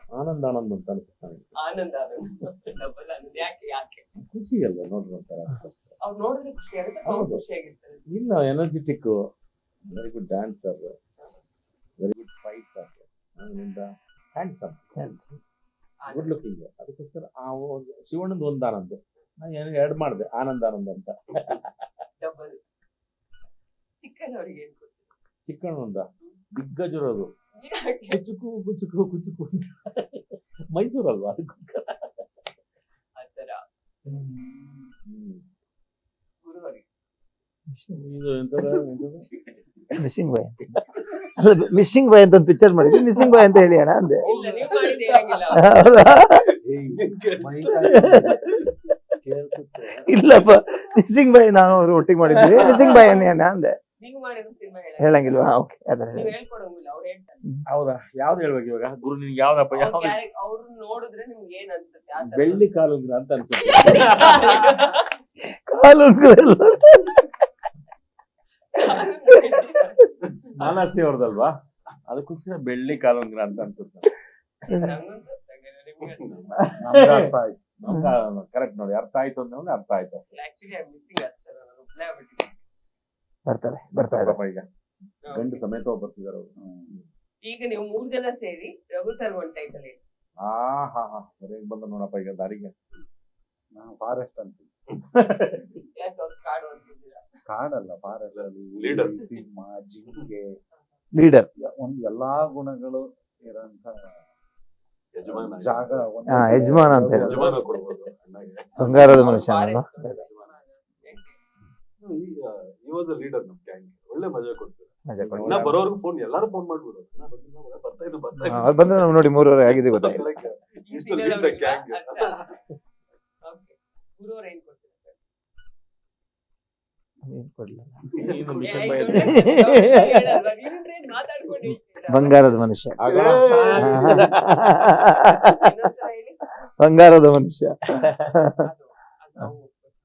ಆನಂದ್ ಆನಂದ್ ಅಂತ ಅನ್ಸುತ್ತೆ ನನಗೆ. ಆನಂದ ಆನಂದ್ ಡಬಲ್ ಆನಂದ್. ಯಾಕೆ ಯಾಕೆ? ಖುಷಿ ಅಲ್ವಾ ನೋಡ್ರಿ ಒಂಥರ? ಅವ್ರು ನೋಡಿದ್ರೆ ಖುಷಿ ಆಗುತ್ತೆ ಅವ್ರು ಹೌದು. ಖುಷಿ ಆಗಿರ್ತಾರೆ ಇಲ್ಲ energetic very good dancer very good fighter ಆಮೇಲಿಂದ ಹ್ಯಾಂಡ್ಸಮ್ ಗುಡ್ ಲುಕಿಂಗ್ ಅದಕ್ಕೋಸ್ಕರ ಆ ಒಂದು- ಶಿವಣ್ಣಂದು ಒಂದು ಆನಂದ್ ನಾನು ಏನು ಎರಡು ಮಾಡಿದೆ ಆನಂದ್ ಆನಂದ್ ಅಂತ. ಡಬಲ್. ಚಿಕ್ಕನ್ ಅವ್ರಿಗೆ ಏನ್ ಕೊಡ್ತೀವಿ ಚಿಕ್ಕಣ್ಣ ಒಂದ ದಿಗ್ಗಜರದು? ಕುಚುಕು ಕುಚುಕು ಕುಚುಕು ಅಂತ. ಮೈಸೂರು ಅಲ್ವಾ ಅದಕ್ಕೋಸ್ಕರ ಆತರ ಹ್ಮ್. ಗುರುವರಿಗೆ ಇದು ಎಂತದ? ಎಂತದ? ಮಿಸ್ಸಿಂಗ್ ಬಾಯ್ ಅಲ್ಲ ಮಿಸ್ಸಿಂಗ್ ಬಾಯ್ ಅಂತ ಒಂದು ಪಿಕ್ಚರ್ ಮಾಡಿದ್ವಿ. ಮಿಸ್ಸಿಂಗ್ ಬಾಯ್ ಅಂತ ಹೇಳಿ ಅಣ್ಣ ಅಂದೆ. ಇಲ್ಲ ನೀವು ಮಾಡಿದ್ದು ಹೇಳಂಗಿಲ್ಲ ಹೌದಾ? ಕೇಳ್ಸುತ್ತೆ. ಇಲ್ಲಪ್ಪ ಮಿಸ್ಸಿಂಗ್ ಬಾಯ್ ನಾವು ಅವ್ರು ಒಟ್ಟಿಗೆ ಮಾಡಿದ್ವಿ. ಮಿಸ್ಸಿಂಗ್ ಬಾಯ್ ಅನ್ನಿ ಅಣ್ಣ ಅಂದೆ. ನೀವು ಮಾಡಿರೋ ಸಿನಿಮಾ ಹೇಳ. ಹೇಳಂಗಿಲ್ವಾ ಓಕೆ ಅದ್ರ ಹೌದಾ? ಯಾವ್ದು ಹೇಳ್ಬೇಕು ಇವಾಗ? ಗುರು ನಿನ್ಗೆ ಯಾವ್ದಪ್ಪ ಅವ್ರ ಯಾವ್ದು ಅವ್ರು ನೋಡಿದ್ರೆ ನಿಮ್ಗೆ ಏನ್ ಅನ್ಸುತ್ತೆ? ಆ ಬೆಳ್ಳಿ ಕಾಲುಂಗ್ರ ಅಂತ ಅನ್ಸುತ್ತೆ. ಕಾಲು ಉಂಗುರ ಮಾನಸಿ ಅವ್ರದಲ್ವಾ? ಅದಕ್ಕೋಸ್ಕರ ಬೆಳ್ಳಿ ಕಾಲುಂಗ್ರ ಅಂತ ಅನ್ಸುತ್ತೆ. ನಂಗಂತೂ ಗೊತ್ತಾಗಿಲ್ಲ, ನಿಮ್ಗೆ ನಮ್ಗೆ ಅರ್ಥ ಆಯ್ತು. ಕರೆಕ್ಟ್ ನೋಡಿ ಅರ್ಥ ಆಯ್ತು ಅಂದ್ರೆ ಅರ್ಥ ಆಯ್ತು. ಅಕ್ಷರ ನಾನು ಆಗ್ಬಿಟ್ಟಿದ್ದೀನಿ. ಬರ್ತಾರೆ ಬರ್ತಾ ಇದ್ದಾರೆ ಪಾಪ ಈಗ. ಗಂಡು ಸಮೇತ ಬರ್ತಿದಾರೆ ಅವರು. ಈಗ ನೀವು ಮೂರ್ ಜನ ಸೇರಿ ರಘು ಸರ್ ಒಂದ್ ಟೈಟಲ್ ಅಲ್ಲಿ. ಆ ಹಾ ಹಾ. ಸರಿಯಾಗಿ ಬಂದ ನೋಡಪ್ಪ ಈಗ ದಾರಿಗೆ. ನಾನು ಫಾರೆಸ್ಟ್ ಅಂತ ಯಾಕೆ ಅವ್ರು ಕಾಡು ಅಂತಿದ್ದೀರಾ? ಕಾಡಲ್ಲ ಫಾರೆಸ್ಟ್ ಅಲ್ಲಿ. Leader. ಹುಲಿ, ಸಿಂಹ ಜಿಂಕೆ. ಲೀಡರ್ ಒಂದ್ ಎಲ್ಲಾ ಗುಣಗಳು ಇರೋಂತ ಯಜಮಾನ. ಜಾಗ ಒಂದು ಹಾ, ಯಜಮಾನ ಅಂತ ಹೇಳೋದು. ಯಜಮಾನ ಕೊಡ್ಬೋದು. ಅಣ್ಣಗೆ ಬಂಗಾರದ ಮನುಷ್ಯ ಅಲ್ಲ Forest. ಯಜಮಾನ. ಈ ವಾಸ್ ಲೀಡರ್ ನಮ್ ಗ್ಯಾಂಗ್ ಒಳ್ಳೆ ಮಜಾ ಕೊಡ್ತಾರೆ. ನಾ ಬರೋರ್ಗು ಫೋನ್ ಎಲ್ಲಾರು ಫೋನ್ ಮಾಡ್ಬಿಡು ನಾ ಬಂದಿಲ್ಲ, ನಾ ಬರ್ತಾ ಇದ್ದೀನಿ ಬರ್ತಾ ಹಾ, ಇದ್ದೀನಿ ಬಂದ್ರೆ ನಾವು ನೋಡಿ ಮೂರುವರೆ ಆಗಿದೆ ಏನ್ ಕೊಡ್ತೀರಾ sir? ಏನ್. ನೀನು ಮಿಷನ್ ಹೇಳಲ್ವಾ? ಮಾತಾಡ್ಕೊಂಡು ಹೇಳ್ತೀರಾ? ಬಂಗಾರದ ಮನುಷ್ಯ ಆಗ ಇನ್ನೊಂದ್ಸಲ ಹೇಳಿ. ಬಂಗಾರದ ಮನುಷ್ಯ ಅದು- ಅದು ನಾವು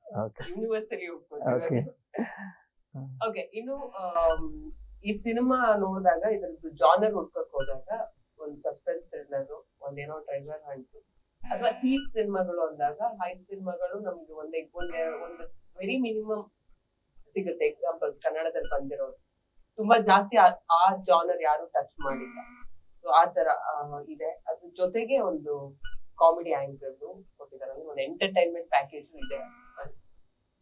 Okay. ಯೂನಿವರ್ಸರಿ Okay. ಓಕೆ ಇನ್ನು ಆಮ್, ಈ ಸಿನಿಮಾ ನೋಡಿದಾಗ ಇದ್ರದ್ದು ಜಾನರ್ ಹುಡ್ಕಕ್ ಹೋದಾಗ ಒಂದು ಸಸ್ಪೆನ್ಸ್ ಥ್ರಿಲ್ಲರ್ ಒಂದೇನೋ ಟ್ರೈಲರ್ ಹಂಟು ಅಥವಾ ಹೀಟ್ ಸಿನಿಮಾಗಳು ಅಂದಾಗ ಹೈಟ್ ಸಿನಿಮಾಗಳು ನಮ್ಗೆ ಒಂದ್ ಒಂದ್ ಒಂದು ವೆರಿ ಮಿನಿಮಮ್ ಸಿಗುತ್ತೆ. ಎಕ್ಸಾಂಪಲ್ಸ್ ಕನ್ನಡದಲ್ಲಿ ಬಂದಿರೋದು. ತುಂಬಾ ಜಾಸ್ತಿ ಆ- ಜಾನರ್ ಯಾರು ಟಚ್ ಮಾಡಿಲ್ಲ. ಸೊ ಆ ತರ ಇದೆ. ಅದ್ರ ಜೊತೆಗೆ ಒಂದು ಕಾಮಿಡಿ ಆಂಗಲ್ ಕೊಟ್ಟಿದ್ದಾರೆ. ಒಂದು ಎಂಟರ್ಟೈನ್ಮೆಂಟ್ ಪ್ಯಾಕೇಜ್ ಇದೆ.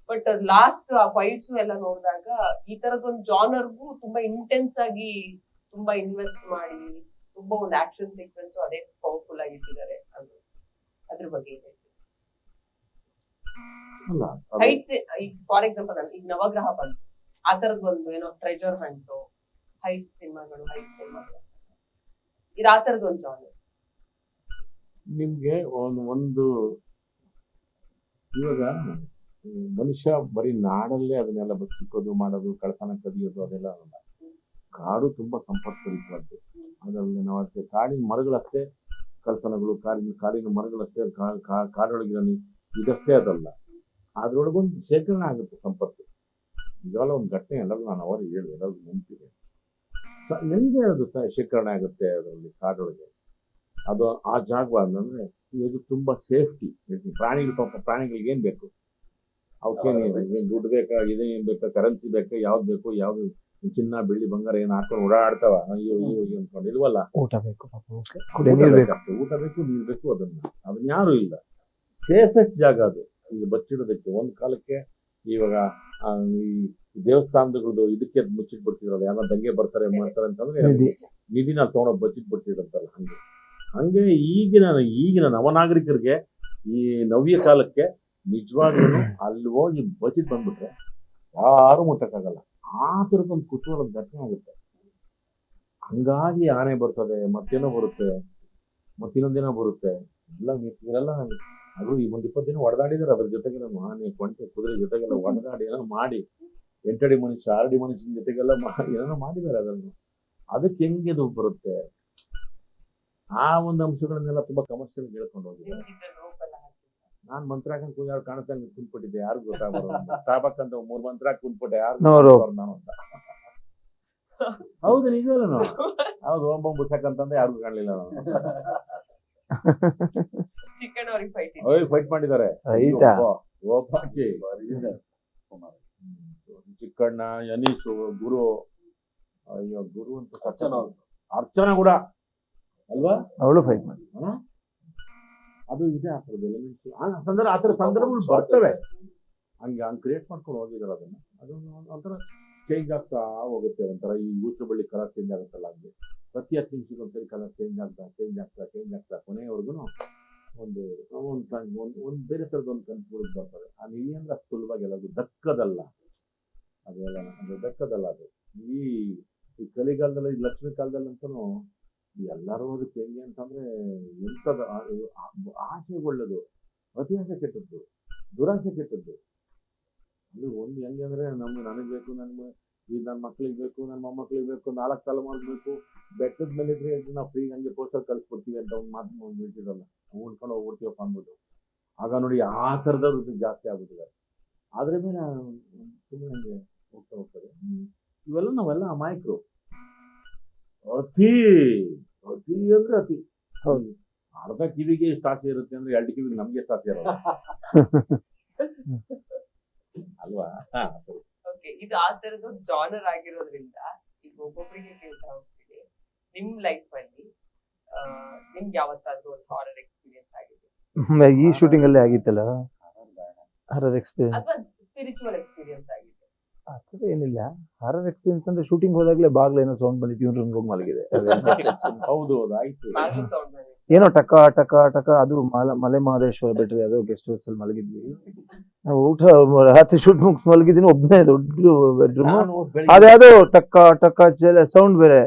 ಬಟ್ ಲಾಸ್ಟ್ ಆ ಫೈಟ್ಸ್ ಎಲ್ಲ ನೋಡಿದಾಗ ಈ ತರದೊಂದು ಜಾನರ್ಗೂ ತುಂಬಾ ಇಂಟೆನ್ಸ್ ಆಗಿ ತುಂಬಾ ಇನ್ವೆಸ್ಟ್ ಮಾಡಿ ತುಂಬಾ ಒಂದು ಆಕ್ಷನ್ ಸೀಕ್ವೆನ್ಸ್ ಅದೇ ಪವರ್ಫುಲ್ ಆಗಿ ಇಟ್ಟಿದ್ದಾರೆ ಅದು. ಅದ್ರ ಬಗ್ಗೆ ಹೈಟ್ಸ್ ಈಗ ಫಾರ್ ಎಕ್ಸಾಂಪಲ್ ಈಗ ನವಗ್ರಹ ಬಂತು. ಆ ತರದ್ ಒಂದು ಏನೋ ಟ್ರೆಜರ್ ಹಂಟು ಹೈಟ್ಸ್ ಸಿನಿಮಾಗಳು ಹೈಟ್ ಸಿನಿಮಾಗಳು. ಇದು ಆ ತರದ್ ಒಂದು ಜಾನರ್ ನಿಮ್ಗೆ ಒಂದು ಇವಾಗ ಮನುಷ್ಯ ಬರೀ ನಾಡಲ್ಲೇ ಅದನ್ನೆಲ್ಲ ಬಚ್ಚಿಕ್ಕೋದು ಮಾಡೋದು ಕಳ್ತನ ಕದಿಯೋದು, ಅದೆಲ್ಲ ಅಲ್ಲ. ಕಾಡು ತುಂಬಾ ಇರುತ್ತೆ ಅದರಲ್ಲಿ ನಾವು ಅದಕ್ಕೆ ಕಾಡಿನ ಮರಗಳಷ್ಟೇ ಕಳ್ತನಗಳು ಕಾಡಿನ ಕಾಡಿನ ಮರಗಳಷ್ಟೇ ಕಾಡೊಳಗಿರೋ ಇದಷ್ಟೇ ಅದಲ್ಲ. ಅದರೊಳಗೊಂದು ಶೇಖರಣೆ ಆಗುತ್ತೆ ಸಂಪತ್ತು. ಇದೆಲ್ಲ ಒಂದು ಘಟನೆ ಎಲ್ಲರೂ ನಾನು ಅವರು ಹೇಳಿ ಎಲ್ಲರಿಗೂ ನೆನಪಿದೆ. ಸ- ಹೆಂಗೆ ಅದು ಸ- ಶೇಖರಣೆ ಆಗುತ್ತೆ ಅದರಲ್ಲಿ ಕಾಡೊಳಗೆ? ಅದು ಆ ಜಾಗ ಅಂತಂದ್ರೆ ಇದು ತುಂಬಾ ಸೇಫ್ಟಿ. ಪ್ರಾಣಿಗಳು ಪಾಪ ಪ್ರಾಣಿಗಳಿಗೆ ಏನು ಬೇಕು? ಅವಕ್ಕೇನು ಏನು ದುಡ್ಡು ಬೇಕಾ? ಇದೇನ್ ಬೇಕಾ? ಕರೆನ್ಸಿ ಬೇಕಾ? ಯಾವ್ದು ಬೇಕು? ಯಾವ್ದು ಚಿನ್ನ ಬೆಳ್ಳಿ ಬಂಗಾರ ಏನ್ ಹಾಕೊಂಡು ಓಡಾಡ್ತಾವ? ಅಯ್ಯೋ ಅಯ್ಯೋ ಅಯ್ಯೋ ಅನ್ಕೊಂಡು ಇಲ್ವಲ್ಲ? ಊಟ ಬೇಕು ಊಟ ನೀರು ಬೇಕು. ನೀರು ಬೇಕು ಅದನ್ನ. ಅದನ್ನ ಯಾರು ಇಲ್ಲ. ಸೇಫೆಸ್ಟ್ ಜಾಗ ಅದು. ಈಗ ಬಚ್ಚಿಡೋದಕ್ಕೆ ಒಂದ್ ಕಾಲಕ್ಕೆ ಇವಾಗ ಈ ದೇವಸ್ಥಾನಗಳದ್ದು ಇದಕ್ಕೆ ಮುಚ್ಚಿಟ್ಬಿಡ್ತಿದ್ರಲ್ಲ ಯಾರೋ ದಂಗೆ ಬರ್ತಾರೆ ಮಾಡ್ತಾರೆ ಅಂತಂದ್ರೆ ನಿಧಿನ ತಗೊಂಡೋಗಿ ಬಚ್ಚಿಟ್ಬಿಟ್ಟಿರಂತಲ್ಲ ಹಂಗೆ. ಹಂಗೆ ಈಗಿನ ಈಗಿನ ನವನಾಗರಿಕರಿಗೆ ಈ ನವ್ಯ ಕಾಲಕ್ಕೆ ನಿಜವಾಗ್ಲೂ ಅಲ್ಲಿ ಹೋಗಿ ಬಜೆಟ್ ಬಂದ್ಬಿಟ್ರೆ ಯಾರು ಮುಟ್ಟಕ್ಕಾಗಲ್ಲ. ಆ ಥರದೊಂದು ಕುತೂಹಲ ಘಟನೆ ಆಗುತ್ತೆ. ಹಂಗಾಗಿ ಆನೆ ಬರ್ತದೆ, ಮತ್ತೇನೋ ಬರುತ್ತೆ ಮತ್ತಿನ್ನೊಂದಿನ ಬರುತ್ತೆ. ಎಲ್ಲ ಇವರೆಲ್ಲ ಅದು ಈ ಒಂದು ಇಪ್ಪತ್ತು ದಿನ ಹೊಡೆದಾಡಿದಾರೆ ಅದ್ರ ಜೊತೆಗೆ ಆನೆ ಕೊಂಟೆ ಕುದುರೆ ಜೊತೆಗೆಲ್ಲ ಹೊಡೆದಾಡಿ ಏನೋ ಮಾಡಿ, ಎಂಟಡಿ ಮನುಷ್ಯ, ಆರಡಿ ಮನುಷ್ಯನ ಜೊತೆಗೆಲ್ಲ ಏನೋ ಮಾಡಿದ್ದಾರೆ ಅದನ್ನು. ಅದಕ್ಕೆ ಹೆಂಗೆ ಬರುತ್ತೆ? ಆ ಒಂದು ಅಂಶಗಳನ್ನೆಲ್ಲ ತುಂಬಾ ಕಮರ್ಷಿಯಲ್ ಹೇಳ್ಕೊಂಡು ಹೋಗಿದೆ ನಾನ್ ಮಂತ್ರ ಹಾಕೊಂಡು ಕಾಣ್ತಾ ಕಾಣುತ್ತೆ ಕುಂದ್ಬಿಟ್ಟಿದ್ದೆ ಯಾರು ಯಾರು ಗೊತ್ತಾಗಬಾರ ಅಂತ. ಮೂರ್ ಮಂತ್ರ ಹಾಕಿ ಕುಂತ್ಬಿಟ್ಟೆ ಯಾರು rope. ನಾನು ಅಂತ. ಹೌದು ನಿಜವಲ್ಲ ಹೌದು ಓಂ ಬೊಂಬ್ ಅಂತಂದ್ರೆ ಯಾರಿಗೂ ಕಾಣಲಿಲ್ಲ ನಾನು. ಚಿಕನ್ ಅವ್ರಿಗೆ ಫೈಟ್ ಓಯ್ ಫೈಟ್ ಮಾಡಿದ್ದಾರೆ. ರೈತಾ? ಒಬ್ಬ- ಒಬ್ಬ ಆಕಿ. ಚಿಕ್ಕಣ್ಣ ಯನೀಶು ಗುರು. ಅಯ್ಯೋ ಗುರು ಅಂತ ಅರ್ಚನಾ. ಅರ್ಚನಾ ಕೂಡ. ಅಲ್ವಾ? ಅವಳು ಫೈಟ್ ಮಾಡಿ ಅದು ಇದೆ ಆ ಥರದ ಎಲಿಮೆಂಟ್ಸ್ ಸಂದರ್ಭ, ಆ ಥರ ಸಂದರ್ಭಗಳು ಬರ್ತವೆ. ಹಂಗೆ ಹಂಗೆ ಕ್ರಿಯೇಟ್ ಮಾಡ್ಕೊಂಡು ಹೋಗಿದ್ದಾರೆ ಅದನ್ನು. ಅದು ಒಂಥರ ಚೇಂಜ್ ಆಗ್ತಾ ಹೋಗುತ್ತೆ, ಒಂಥರ ಈ ಊಸು ಬಳ್ಳಿ ಕಲರ್ ಚೇಂಜ್ ಆಗುತ್ತಲ್ಲ ಹಂಗೆ. ಪ್ರತಿ ಹತ್ತು ನಿಮಿಷಕ್ಕೆ ಕಲರ್ ಚೇಂಜ್ ಆಗ್ತಾ ಚೇಂಜ್ ಆಗ್ತಾ ಚೇಂಜ್ ಆಗ್ತಾ ಕೊನೆಯವರೆಗೂ ಒಂದು ಒಂದು ಒಂದು ಒಂದು ಬೇರೆ ಥರದ ಒಂದು ಕನ್ಸುಗಳು ಬರ್ತವೆ. ಆ ಅಂದ್ರೆ ಅಷ್ಟು ಸುಲಭವಾಗಿ ಎಲ್ಲದು ದಕ್ಕದಲ್ಲ. ಅದೆಲ್ಲ ಅಂದರೆ ದಕ್ಕದಲ್ಲ ಅದು. ಈ ಈ ಕಲಿಗಾಲದಲ್ಲಿ, ಲಕ್ಷ್ಮಿ ಕಾಲದಲ್ಲಂತೂ ಎಲ್ಲರೂ ಅದಕ್ಕೆ ಹೆಂಗೆ ಅಂತಂದ್ರೆ ಎಂಥದ್ದು ಆಸೆಗೊಳ್ಳದು ಆ- ಆಸೆ ಒಳ್ಳೆದು ಅತಿ ಆಸೆ ಕೆಟ್ಟದ್ದು, ದುರಾಸೆ ಕೆಟ್ಟದ್ದು. ಅಂದ್ರೆ ಒಂದು ಹೆಂಗೆ ಅಂದ್ರೆ ನಮ್ಗೆ ನನಗೆ ಬೇಕು ನನ್ಗೆ ಈ ನನ್ನ ಮಕ್ಳಿಗೆ ಬೇಕು ನನ್ನ ಮೊಮ್ಮಕ್ಳಿಗೆ ಬೇಕು, ನಾಲ್ಕು ತಲೆಮಾರು ಬೇಕು ಬೆಟ್ಟದ ಮೇಲೆ ಇದ್ರೆ ಇದು ನಾವು ಫ್ರೀ ಹಂಗೆ ಪೋಸ್ಟರ್ ಕಳಿಸ್ಕೊಡ್ತೀವಿ ಅಂತ ಒಂದು ಮಾತು ಒಂದು ನಾವು ಉಳ್ಕೊಂಡು ಹೋಗ್ಬಿಡ್ತೀವಪ್ಪ ಅಂದ್ಬಿಟ್ಟು. ಆಗ ನೋಡಿ ಆ ಥರದವ್ರದ್ದು ಜಾಸ್ತಿ ಆಗ್ಬಿಟ್ಟಿದ್ದಾರೆ. ಅದ್ರ ಮೇಲೆ ಸುಮ್ಮನೆ ಹಂಗೆ ಹೋಗ್ತಾ ಹೋಗ್ತದೆ ಇವೆಲ್ಲ ನಾವೆಲ್ಲ ಅಮಾಯಕರು. ಅತಿ ಅತಿ ಅಂದ್ರೆ ಅತಿ. ಹೌದು. ಅರ್ಧ ಕಿವಿಗೆ ಎಷ್ಟು ಆಸೆ ಇರುತ್ತೆ ಅಂದ್ರೆ ಎರಡು ಕಿವಿಗೆ ನಮ್ಗೆ ಎಷ್ಟು ಆಸೆ ಇರೋದು ಅಲ್ವಾ. ಓಕೆ ಇದು ಆ ತರದ ಜಾನರ್ ಆಗಿರೋದ್ರಿಂದ ಈಗ ಒಬ್ಬೊಬ್ಬರಿಗೆ ಕೇಳ್ತಾ ಹೋಗ್ತೀವಿ. ನಿಮ್ ಲೈಫ್ ಅಲ್ಲಿ ಆ, ನಿಮ್ಗೆ ಯಾವತ್ತಾದ್ರೂ ಒಂದು ಹಾರರ್ ಎಕ್ಸ್ಪೀರಿಯನ್ಸ್ ಆಗಿದೆ? ಈ ಶೂಟಿಂಗ್ ಅಲ್ಲೇ ಆಗಿತ್ತಲ್ಲ? ಹಾರರ್ ಎಕ್ಸ್ಪೀರಿಯನ್ಸ್ ಅಥವಾ ಸ್ಪಿರಿಚುವಲ್ ಎಕ್ಸ್ಪೀರಿಯನ್ಸ್ ಆಗಿದೆ? ಆ ಥರ ಏನಿಲ್ಲ. ಹರರ್ ಎಕ್ಸ್ಪೀರಿಯನ್ಸ್ ಅಂದ್ರೆ ಶೂಟಿಂಗ್ ಹೋದಾಗಲೇ ಬಾಗ್ಲ ಏನೋ ಸೌಂಡ್ ಬಂದಿತ್ತು ಇವ್ರ ರೂಮ್ ಹೋಗಿ ಮಲಗಿದೆ. ಹೌದು ಹೌದು ಆಯ್ತು. ಬಾಗಿಲು ಸೌಂಡ್ ಬಂದಿದೆ ಏನೋ ಟಕ ಟಕ ಟಕ ಅದು ಮಲ ಮಲೆ ಮಹದೇಶ್ವರ ಬೆಟ್ರಿ ಅದು ಗೆಸ್ಟ್ ಹೌಸ್ ಅಲ್ಲಿ ಮಲಗಿದ್ವಿ. ನಾವು ಊಟ ರಾತ್ರಿ ಶೂಟ್ ಮುಗಿಸ್ ಮಲಗಿದ್ದೀನಿ ಒಬ್ಬನೇ ದೊಡ್ಡ ಬೆಡ್ರೂಮ್ ಅದ್ಯಾವುದೋ ಟಕ್ಕ ಟಕ್ಕ ಸೌಂಡ್ ಬೇರೆ.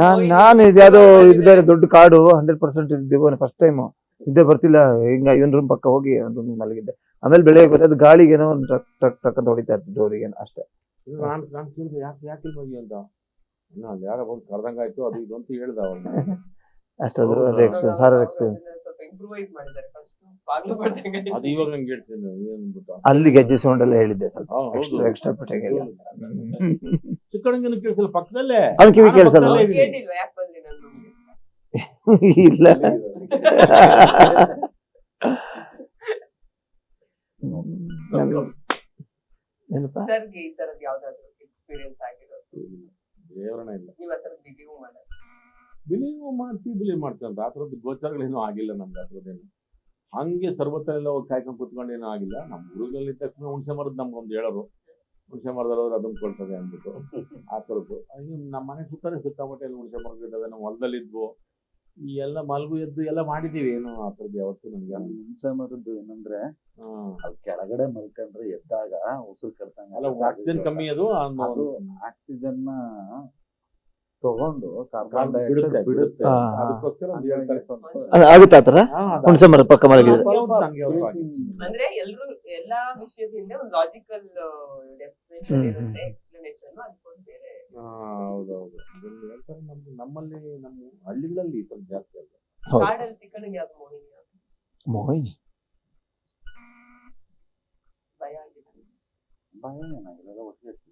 ನಾನು ನಾನ್ ಇದ್ಯಾವುದೋ ಇದು ಬೇರೆ ದೊಡ್ಡ ಕಾಡು ಹಂಡ್ರೆಡ್ ಪರ್ಸೆಂಟ್ ಇದ್ದೀವಿ ಫಸ್ಟ್ ಟೈಮ್ ಇದ್ದೇ ಬರ್ತಿಲ್ಲ ಹಿಂಗ ಇವನ್ ರೂಮ್ ಪಕ್ಕ ಹೋಗಿ ಒಂದು ರೂಮ್ ಮಲಗಿದ್ದೆ. ಆಮೇಲೆ ಬೆಳಗ್ಗೆ ಗೊತ್ತಾಯ್ತು ಗಾಳಿಗೆ ಏನೋ ಒಂದು ಟಕ್ ಟಕ್ ಟಕ್ ಅಂತ ಹೊಡಿತಾ ಇತ್ತು ಜೋರಿಗೆ ಅಷ್ಟೇ. ನಾನು ನಾನು ಕೇಳಿದೆ ಯಾಕೆ ಯಾಕೆ ಇಲ್ಲಿ ಹೋಗಿ ಅಂತ? ಇನ್ನು ಅಲ್ಲಿ ಯಾರೋ ಬಂದು ಕರ್ದಂಗಾಯ್ತು ಅದು ಇದು ಅಂತ ಹೇಳ್ದ? ಅದೇ ಎಕ್ಸ್ಪೀರಿಯನ್ಸ್ ಹರರ್ ಎಕ್ಸ್ಪೀರಿಯನ್ಸ್ ಅದು ಇವಾಗ ನಂಗೆ ಹೇಳ್ತೀನಿ ಅಲ್ಲಿ ಗೆಜ್ಜೆ ಸೌಂಡ್ ಎಲ್ಲ ಹೇಳಿದ್ದೆ ಸ್ವಲ್ಪ ಹಾ, ಹೌದು. ಎಕ್ಸ್ಟ್ರಾ ಪೆಟ್ಟಾಗಿ ಹೇಳಿ ಚಿಕ್ಕಣಂಗನ ಕೇಳಿಸಲ್ಲ ಪಕ್ಕದಲ್ಲೇ? ಅವ್ನ್ ಕಿವಿ ನಾನು ಕೇಳಿಸಲ್ಲ ಕೇಳಿಲ್ವಾ ಯಾಕೆ ಬಂದ್ರಿ ನನ್ನ ಇಲ್ಲ. ಏನಪ್ಪ? ಸರ್ಗೆ ಈ ತರದ್ ಯಾವ್ದಾದ್ರು ಎಕ್ಸ್ಪೀರಿಯನ್ಸ್ ಆಗಿರೋದು? ದೇವರನ್ನ ಇಲ್ಲ. ನೀವ್ ಆ ಥರದ್ ಬಿಲೀವ್ ಮಾಡ್ತೀವಿ ಬಿಲೀವ್ ಮಾಡ್ತೀವಿ ಅಂತ. ಆ ಥರದ್ದು ಗೋಚರಗಳೇನು ಆಗಿಲ್ಲ ನಮ್ಗೆ ಆ ಥರದ್ದೇನು ಹಂಗೆ ಸರ್ವತ್ರ ಎಲ್ಲ ಹೋಗಿ ಕಾಯ್ಕೊಂಡು ಕುತ್ಕೊಂಡು ಏನೂ ಆಗಿಲ್ಲ. ನಮ್ಮ ಊರುಗಳಲ್ಲಿ ತಕ್ಷಣ ಹುಣಸೆ ಮರದ ನಮ್ಗೊಂದು ಹೇಳೋರು. ಹುಣಸೆ ಮರದವ್ರು ಅದನ್ನ ಕೊಡ್ತದೆ ಅಂದ್ಬಿಟ್ಟು. ಆ ಥರದ್ದು ಹಂಗೆ ನಮ್ಮ ಮನೆ ಸುತ್ತಲೇ ಸಿಕ್ಕಾಪಟ್ಟೆ ಎಲ್ಲ ಹುಣಸೆ ಮರಗಳಿದ್ದಾವೆ ನಾವು ಹೊಲದಲ್ಲಿದ್ವು. ಈ ಎಲ್ಲ ಮಲ್ಗು ಎದ್ದು ಎಲ್ಲ ಮಾಡಿದೀವಿ ಏನು ಆ ಯಾವತ್ತು ನಮ್ಗೆ. ಹಿಂಸೆ ಏನಂದ್ರೆ ಅದ್ ಕೆಳಗಡೆ ಮಲ್ಕೊಂಡ್ರೆ ಎದ್ದಾಗ ಉಸಿರು ಅಲ್ಲ ಆಕ್ಸಿಜನ್ ಕಮ್ಮಿ ಅದು ಆಕ್ಸಿಜನ್ನ ತಗೊಂಡು ಕಾರ್ಬನ್ ಡೈಆಕ್ಸೈಡ್ ಬಿಡುತ್ತೆ. ಅದಕ್ಕೋಸ್ಕರ ಒಂದು ಆಗುತ್ತಾ ಆ ಥರ? ಹುಣಸೆ ಮರ ಪಕ್ಕ ಮಲಗಿದ್ರೆ. ಅಂದ್ರೆ ಎಲ್ರು ಎಲ್ಲಾ ವಿಷಯದಿಂದ ಒಂದು ಲಾಜಿಕಲ್ ಡೆಫಿನೇಷನ್ ಇರುತ್ತೆ ಎಕ್ಸ್ಪ್ಲನೇಷನ್ ಬೇರೆ ಹಾ, ಹೌದೌದು ಇದನ್ನ ಹೇಳ್ತಾರೆ ನಮ್ದು ನಮ್ಮಲ್ಲಿ ನಮ್ಮ ಹಳ್ಳಿಗಳಲ್ಲಿ ಈ ಜಾಸ್ತಿ ಅಲ್ಲ ಹೌದು. ಕಾಡಲ್ಲಿ ಚಿಕ್ಕನಿಗೆ ಯಾವ್ದು ಮೋಹಿನಿ ಯಾವ್ದು? ಮೋಹಿನಿ? ಭಯ ಆಗಿದೆ ಭಯ ಏನಾಗಿಲ್ಲ ಒಟ್ಟಿಗೆ.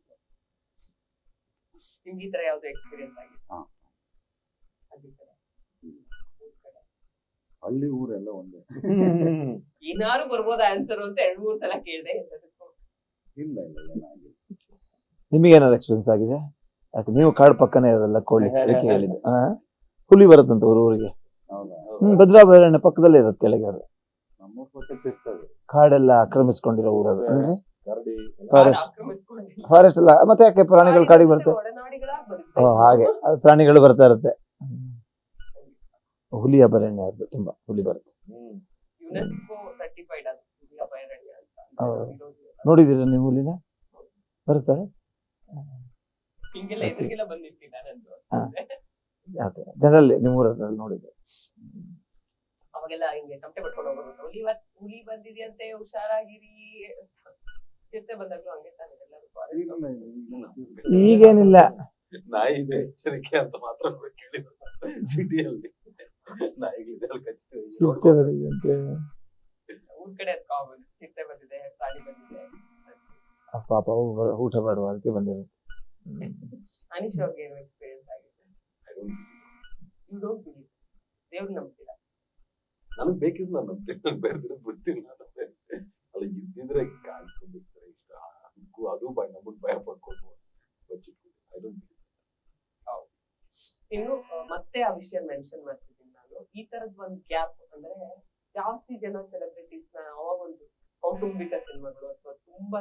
ನಿಮ್ಗೆ ಈ ತರ ಯಾವ್ದು ಎಕ್ಸ್ಪೀರಿಯನ್ಸ್ ಆಗಿದೆ ಹಾ. ಅದೇ ತರ ಊರ್ ಕಡೆ. ಹಳ್ಳಿ ಊರೆಲ್ಲ ಒಂದೇ. ಏನಾರು ಬರ್ಬೋದ ಆನ್ಸರ್ ಅಂತ ಎರಡ್ ಮೂರ್ ಸಲ ಕೇಳಿದೆ ಎಲ್ಲದಕ್ಕೂ. ಇಲ್ಲ ಇಲ್ಲ ಏನಾಗಿಲ್ಲ ನಿಮಗೆ ಏನಾದ್ರು ಎಕ್ಸ್ಪೀರಿಯನ್ಸ್ ಆಗಿದೆ? ಯಾಕೆ ನೀವು ಕಾಡು ಪಕ್ಕನೇ ಇರೋದಲ್ಲ ಕೋಳಿ ಅದಕ್ಕೆ ಹೇಳಿದ್ದು. ಆ? ಹುಲಿ ಬರುತ್ತಂತ ಊರು ಊರಿಗೆ. ಹೌದಾ? ಹ್ಮ್ ಭದ್ರಾಭರಣ್ಯ ಪಕ್ಕದಲ್ಲೇ ಇರತ್ತೆ ಕೆಳಗೆ ಅದು. ನಮ್ಮ ಪಕ್ಕ ಸಿಗ್ತದೆ. ಕಾಡೆಲ್ಲ ಆಕ್ರಮಿಸ್ಕೊಂಡಿರೋ ಊರದು ಅಂದ್ರೆ? ಫಾರೆಸ್ಟ್ ಆಕ್ರಮಿಸ್ಕೊಂಡಿಲ್ಲ. ಫಾರೆಸ್ಟ್ ಎಲ್ಲ ಮತ್ತೆ ಯಾಕೆ ಪ್ರಾಣಿಗಳು ಕಾಡಿಗೆ ಬರುತ್ತೆ. ಓ ಹಾಗೆ. ಅದು ಪ್ರಾಣಿಗಳು ಬರ್ತಾ ಇರುತ್ತೆ. ಹುಲಿ ಅಭಯಾರಣ್ಯ ಅದು ತುಂಬಾ ಹುಲಿ ಬರುತ್ತೆ. ನೋಡಿದಿರ ನೀವು ಹುಲಿನ? ಬರ್ತಾರೆ ಜನರಲ್ಲಿ ನಿಮ್ಮ ಊರಲ್ಲಿ ನೋಡಿದ್ದೆ. ಅವಾಗೆಲ್ಲ ಹಿಂಗೆ ತಮಟೆ ಪಟ್ಕೊಂಡು ಹೋಗೋದು ಹುಲಿ ಹುಲಿ ಬಂದಿದೆಯಂತೆ ಹುಷಾರಾಗಿರಿ. ಚಿರತೆ ಬಂದಾಗ್ಲೂ ಹಂಗೆ ತಾನೆ ಎಲ್ಲರೂ ಈಗೇನಿಲ್ಲ. ನಾಯಿ ಇದೆ ಎಚ್ಚರಿಕೆ ಅಂತ ಮಾತ್ರ ಕೇಳಿದ್ರು ಸಿಟಿಯಲ್ಲಿ ನಾಯಿಗಳಿದೆ ಅಲ್ಲಿ ಊರ್ ಕಡೆ ಕಾಮನ್ ಚಿರತೆ ಬಂದಿದೆ ಪ್ರಾಣಿ ಬಂದಿದೆ. ಅಪ್ಪ ಪಾಪ ಊಟ ಮಾಡುವ ಅದಕ್ಕೆ ಬಂದಿರುತ್ತೆ. ಅನಿಶ್ ಅವ್ರಿಗೆ ಏನು ಎಕ್ಸ್ಪೀರಿಯನ್ಸ್ ಆಗಿದೆ? ಯು ಡೋಂಟ್ ಬಿಲೀವ್ ದೇವ್ರು ನಂಬ್ತೀರಾ? ನನಗ್ ಬೇಕಿದ್ ನಾನು ನಂಬ್ತೀನಿ. ನನ್ಗೆ ಬೇರೆ ಬಿಡ್ತೀನಿ ನಾನು. ಅಲ್ಲ ಇದ್ದಿದ್ರೆ ಕಾಣಿಸ್ಕೊಂಡಿರ್ತಾರೆ ಇಷ್ಟ ಅದಕ್ಕೂ ಅದು ಭಯ ನಮಗೆ ಭಯ ಪಡ್ಕೊಂಡು ಬಚ್ಚಿಟ್ಕೊಂಡು ಐ ಡೋಂಟ್ ಇನ್ನು ಮತ್ತೆ ಆ ವಿಷಯ ಮೆನ್ಷನ್ ಮಾಡ್ತಿದ್ದೀನಿ ನಾನು. ಈ ತರದ್ ಒಂದ್ ಗ್ಯಾಪ್ ಅಂದ್ರೆ ಜಾಸ್ತಿ ಜನ ಸೆಲೆಬ್ರಿಟೀಸ್ನ ಅವಾಗ ಒಂದು ಕೌಟುಂಬಿಕ ಸಿನಿಮಾಗಳು ಅಥವಾ ತುಂಬಾ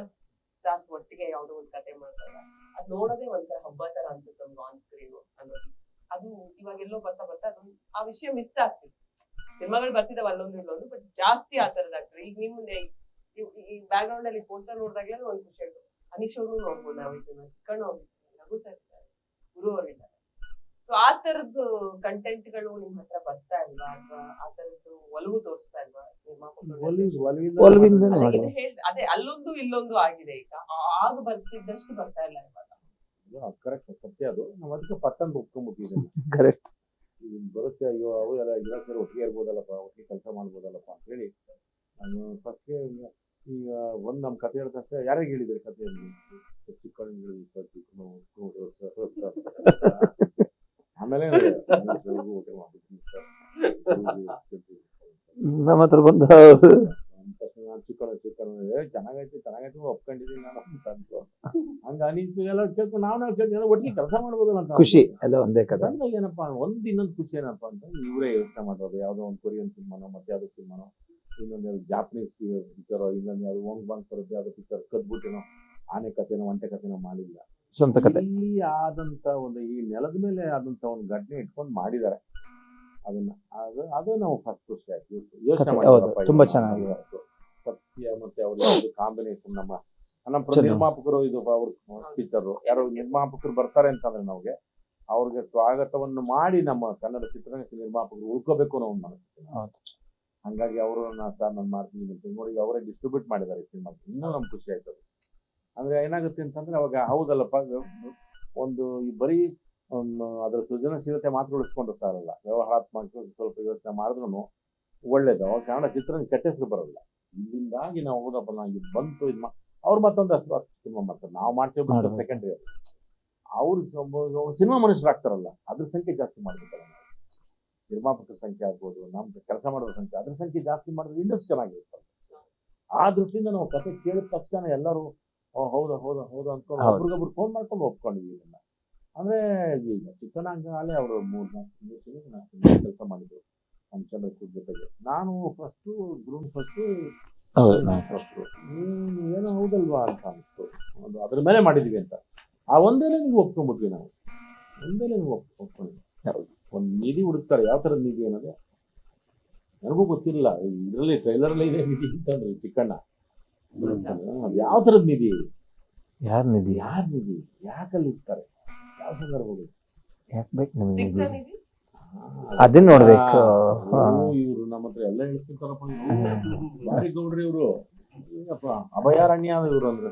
ಸ್ಟಾರ್ಸ್ ಒಟ್ಟಿಗೆ ಯಾವ್ದೋ ಒಂದ್ ಕತೆ ಮಾಡ್ತಾರೆ ಅದ್ ನೋಡೋದೇ ಒಂಥರ ಹಬ್ಬ ತರ ಅನ್ಸುತ್ತೆ ಒಂದು ಆನ್ ಸ್ಕ್ರೀನ್ ಅನ್ನೋದು. ಅದು ಇವಾಗೆಲ್ಲೋ ಬರ್ತಾ ಬರ್ತಾ ಅದು ಆ ವಿಷಯ ಮಿಸ್ ಆಗ್ತಿದೆ. ಸಿನಿಮಾಗಳು ಬರ್ತಿದಾವ ಅಲ್ಲೊಂದು ಇಲ್ಲೊಂದು ಬಟ್ ಜಾಸ್ತಿ ಆ ತರದಾಗ್ತದೆ ಈಗ ನಿಮ್ಮ ಈ- ಬ್ಯಾಕ್ ಗ್ರೌಂಡ್ ಅಲ್ಲಿ ಪೋಸ್ಟರ್ ನೋಡಿದಾಗಲೇ ಒಂದ್ ಖುಷಿ ಆಯ್ತು. ಅನಿಶ್ ಅವರು ನೋಡ್ಬೋದು ನಾವು ಇದನ್ನ ಚಿಕ್ಕಣ್ಣ ಅವ್ರು ರಘು ಸರ್ ಇದ್ದಾರೆ ಗುರು ಅವರು ಇದ್ದಾರೆ. ಆ ತರದ್ದು ಕಂಟೆಂಟ್ಗಳು ನಿಮ್ ಹತ್ರ ಬರ್ತಾ ಇಲ್ವಾ ಅಥವಾ ಆ ತರದ್ದು ಒಲವು ತೋರಿಸ್ತಾ ಇಲ್ವಾ ಅದೇ ಅಲ್ಲೊಂದು ಇಲ್ಲೊಂದು ಆಗಿದೆ ಈಗ ಆಗ ಬರ್ತಿದ್ದಷ್ಟು ಬರ್ತಾ ಇಲ್ಲ ಇವಾಗ ಕರೆಕ್ಟ್ ಸತ್ಯ ಅದು ನಾವು ಅದಕ್ಕೆ ಪಟ್ಟಂತ ಒಪ್ಕೊಂಡ್ಬಿಟ್ಟಿದ್ದೀವಿ ಕರೆಕ್ಟ್ ಬರುತ್ತೆ ಅಯ್ಯೋ ಅವು ಎಲ್ಲ ಇಲ್ಲ ಸರ್ ಒಟ್ಟಿಗೆ ಇರ್ಬೋದಲ್ಲಪ್ಪ ಒಟ್ಟಿಗೆ ಕೆಲಸ ಮಾಡ್ಬೋದಲ್ಲಪ್ಪ ಅಂತ ಹೇಳಿ ನಾನು ಫಸ್ಟ್ಗೆ ಈಗ ಒಂದು ನಮ್ಮ ಕತೆ ಹೇಳಿದ ತಕ್ಷಣ ಯಾರಿಗೆ ಹೇಳಿದ್ರೆ ಕಥೆಯಲ್ಲಿ ಚಿಕ್ಕಣ್ಣ ಹೇಳಿದ್ರು ಸರ್ ಚಿಕ್ಕಣ್ಣ ಸರ್ ಆಮೇಲೆ ನಮ್ಮ ಹತ್ರ ಬಂದ ಅಂದ ತಕ್ಷಣ ಚೆನ್ನಾಗೈತಿ ಚೆನ್ನಾಗೈತಿ ಒಪ್ಕೊಂಡಿದ್ದೀನಿ ನಾನು. ಅಂತ ಅಂದ್ರು ಹಂಗ ಅನಿಸ್ತು ಎಲ್ಲ ಕೇಳ್ಕೊಂಡು ನಾವು ನಾವು ಕೇಳ್ಕೊಂಡು ಒಟ್ಟಿಗೆ ಕೆಲಸ ಮಾಡ್ಬೋದಲ್ಲ ಅಂತ ಖುಷಿ ಎಲ್ಲ ಒಂದೇ ಕಥೆ. ಏನಪ್ಪ ಒಂದ್ ಇನ್ನೊಂದು ಖುಷಿ ಏನಪ್ಪಾ ಅಂತ ಇವರೇ ಯೋಚನೆ ಮಾಡೋದು ಯಾವ್ದೋ ಒಂದು ಕೊರಿಯನ್ ಸಿನಿಮಾನೋ ಮತ್ತೆ ಯಾವ್ದೋ ಸಿನಿಮಾನೋ ಇನ್ನೊಂದು ಯಾವ್ದು ಜಾಪನೀಸ್ ಪಿಕ್ಚರ್ ಇನ್ನೊಂದು ಯಾವ್ದು ಓಂಗ್ ಬಾಂಗ್ ತರದ್ದು ಯಾವ್ದೋ ಪಿಕ್ಚರ್ ಕದ್ಬಿಟ್ಟೇನೋ ಆನೆ ಕಥೆನೋ ಒಂಟೆ ಕಥೆನೋ ಮಾಡಿಲ್ಲ. ಸ್ವಂತ ಕತೆ ಇಲ್ಲಿ ಆದಂತ ಒಂದು ಈ ನೆಲದ ಮೇಲೆ ಆದಂತ ಒಂದು ಘಟನೆ ಇಟ್ಕೊಂಡು ಮಾಡಿದ್ದಾರೆ. ಅದನ್ನ ಅದು ಅದು ನಾವು ಫಸ್ಟ್ ಖುಷಿ ಆಯ್ತು. ಯೋಚನೆ ಕಥೆ, ಮಾಡಿದ್ರಪ್ಪ ತುಂಬಾ ಚೆನ್ನಾಗಿ ಚೆನ್ನಾಗಿದೆ. ಸತ್ಯ ಮತ್ತೆ ಅವ್ರ ಕಾಂಬಿನೇಷನ್ ನಮ್ಮ ನಮ್ಮ ನಿರ್ಮಾಪಕರು ಇದು ಅವ್ರ ಪಿಕ್ಚರ್ ಯಾರು ನಿರ್ಮಾಪಕರು ಬರ್ತಾರೆ ಅಂತಂದ್ರೆ ನಮಗೆ ಅವ್ರಿಗೆ ಸ್ವಾಗತವನ್ನು ಮಾಡಿ ನಮ್ಮ ಕನ್ನಡ ಚಿತ್ರರಂಗ ನಿರ್ಮಾಪಕರು ಉಳ್ಕೋಬೇಕು ಅನ್ನೋ ಒಂದು ಮನಸ್ಸು. ಹಂಗಾಗಿ ಅವರು ಸರ್ ನಾನು ಮಾಡ್ತೀನಿ ನೋಡಿ ಅವರೇ ಡಿಸ್ಟ್ರಿಬ್ಯೂಟ್ ಮಾಡಿದ್ದಾರೆ ಸಿನಿಮಾ ಇನ್ನೂ ನಮ್ಗೆ ಖುಷಿ ಆಯ್ತು ಅದು. ಅಂದ್ರೆ ಏನಾಗುತ್ತೆ ಅಂತಂದ್ರೆ ಅವಾಗ ಹೌದಲ್ಲಪ್ಪ ಒಂದು ಈ ಬರೀ ಅದರ ಸೃಜನಶೀಲತೆ ಮಾತ್ರ ಉಳಿಸ್ಕೊಂಡಿರ್ತಾ ಇರಲ್ಲ ವ್ಯವಹಾರಾತ್ಮಕ ಸ್ವಲ್ಪ ಯೋಚನೆ ಮಾಡಿದ್ರು ಒಳ್ಳೇದು. ಅವಾಗ ಕನ್ನಡ ಚಿತ್ರ ಕೆಟ್ಟ ಬರಲ್ಲ ಇಲ್ಲಿಂದಾಗಿ ನಾವು ಹೌದಪ್ಪ ನಂಗೆ ಇದು ಬಂತು ಇದು ಮಾ ಅವ್ರು ಮತ್ತೊಂದು ಅಷ್ಟು ಸಿನಿಮಾ ಮಾಡ್ತಾರೆ. ನಾವು ಮಾಡ್ತೇವೆ ಬಿಟ್ಟು ಸೆಕೆಂಡ್ರಿ ಅವ್ರು. ಸಿನಿಮಾ ಮನುಷ್ಯರಾಗ್ತಾರಲ್ಲ ಅದ್ರ ಸಂಖ್ಯೆ ಜಾಸ್ತಿ ಮಾಡ್ಬೇಕಲ್ಲ ನಾವು ನಿರ್ಮಾಪಕರ ಸಂಖ್ಯೆ ಆಗ್ಬೋದು ನಮ್ಮ ಕೆಲಸ ಮಾಡೋದ್ರ ಸಂಖ್ಯೆ ಅದ್ರ ಸಂಖ್ಯೆ ಜಾಸ್ತಿ ಮಾಡಿದ್ರೆ ಇಂಡಸ್ಟ್ರಿ ಚೆನ್ನಾಗಿರುತ್ತೆ. ಆ ದೃಷ್ಟಿಯಿಂದ ನಾವು ಕತೆ ಕೇಳಿದ ತಕ್ಷಣ ಎಲ್ಲರೂ ಹೌದಾ ಹೌದ ಹೌದಾ ಅನ್ಕೊಂಡು. ಒಬ್ರಿಗೊಬ್ರು ಫೋನ್ ಮಾಡ್ಕೊಂಡು ಒಪ್ಕೊಂಡಿದ್ವಿ ಇದನ್ನ. ಅಂದ್ರೆ ಈಗ ಅಲ್ಲೇ ಅವರು ಮೂರ್ ನಾಲ್ಕು ಕೆಲಸ ಮಾಡಿದ್ರು ನಮ್ಮ ಚಂದ್ರಚೂರ್ ಜೊತೆಗೆ. ನಾನು ಫಸ್ಟು ಗ್ರೂಮ್ ಫಸ್ಟು ಹೌದು. ನೀನು ಫಸ್ಟು ಏನೋ ಹೌದಲ್ವಾ ಅಂತ ಅನಿಸ್ತು. ಒಂದು ಅದ್ರ ಮೇಲೆ ಮಾಡಿದ್ವಿ ಅಂತ. ಆ ಒಂದೇ ನಿಮ್ಗೆ ಒಪ್ಕೊಂಡ್ಬಿಟ್ವಿ ನಾವು. ಒಂದೇ ನಿಮ್ಗೆ ಒಪ್ ಒಪ್ಕೊಂಡಿದ್ವಿ. ಒಂದು ನಿಧಿ ಹುಡುಕ್ತಾರೆ ಯಾವ ಥರದ ನಿಧಿ ಅನ್ನೋದು? ನನಗೂ ಗೊತ್ತಿಲ್ಲ ಇದರಲ್ಲಿ ಟ್ರೈಲರಲ್ಲಿ ಇದೆ ನಿಧಿ ಅಂತಂದ್ರೆ ಚಿಕ್ಕಣ್ಣ. ಅದು ಯಾವ ಥರದ ನಿಧಿ? ಯಾರ್ ನಿಧಿ? ಯಾರ ನಿಧಿ? ಯಾಕಲ್ಲಿ ಇರ್ತಾರೆ? ಯಾವ ಸಂದರ್ಭಗಳು ಯಾಕೆ ಬೇಕು ನಿಮಗೆ ನಿಧಿ? ಅದನ್ನ ನೋಡ್ಬೇಕು. ಇವ್ರು ನಮ್ಮ ಹತ್ರ ಎಲ್ಲ ಹೇಳ್ತಿರ್ತಾರಪ್ಪ ಇವ್ರು. ಬಾರಿ ಗೌಡ್ರಿ ಇವರು. ಅಭಯಾರಣ್ಯ ಇವರು ಅಂದ್ರೆ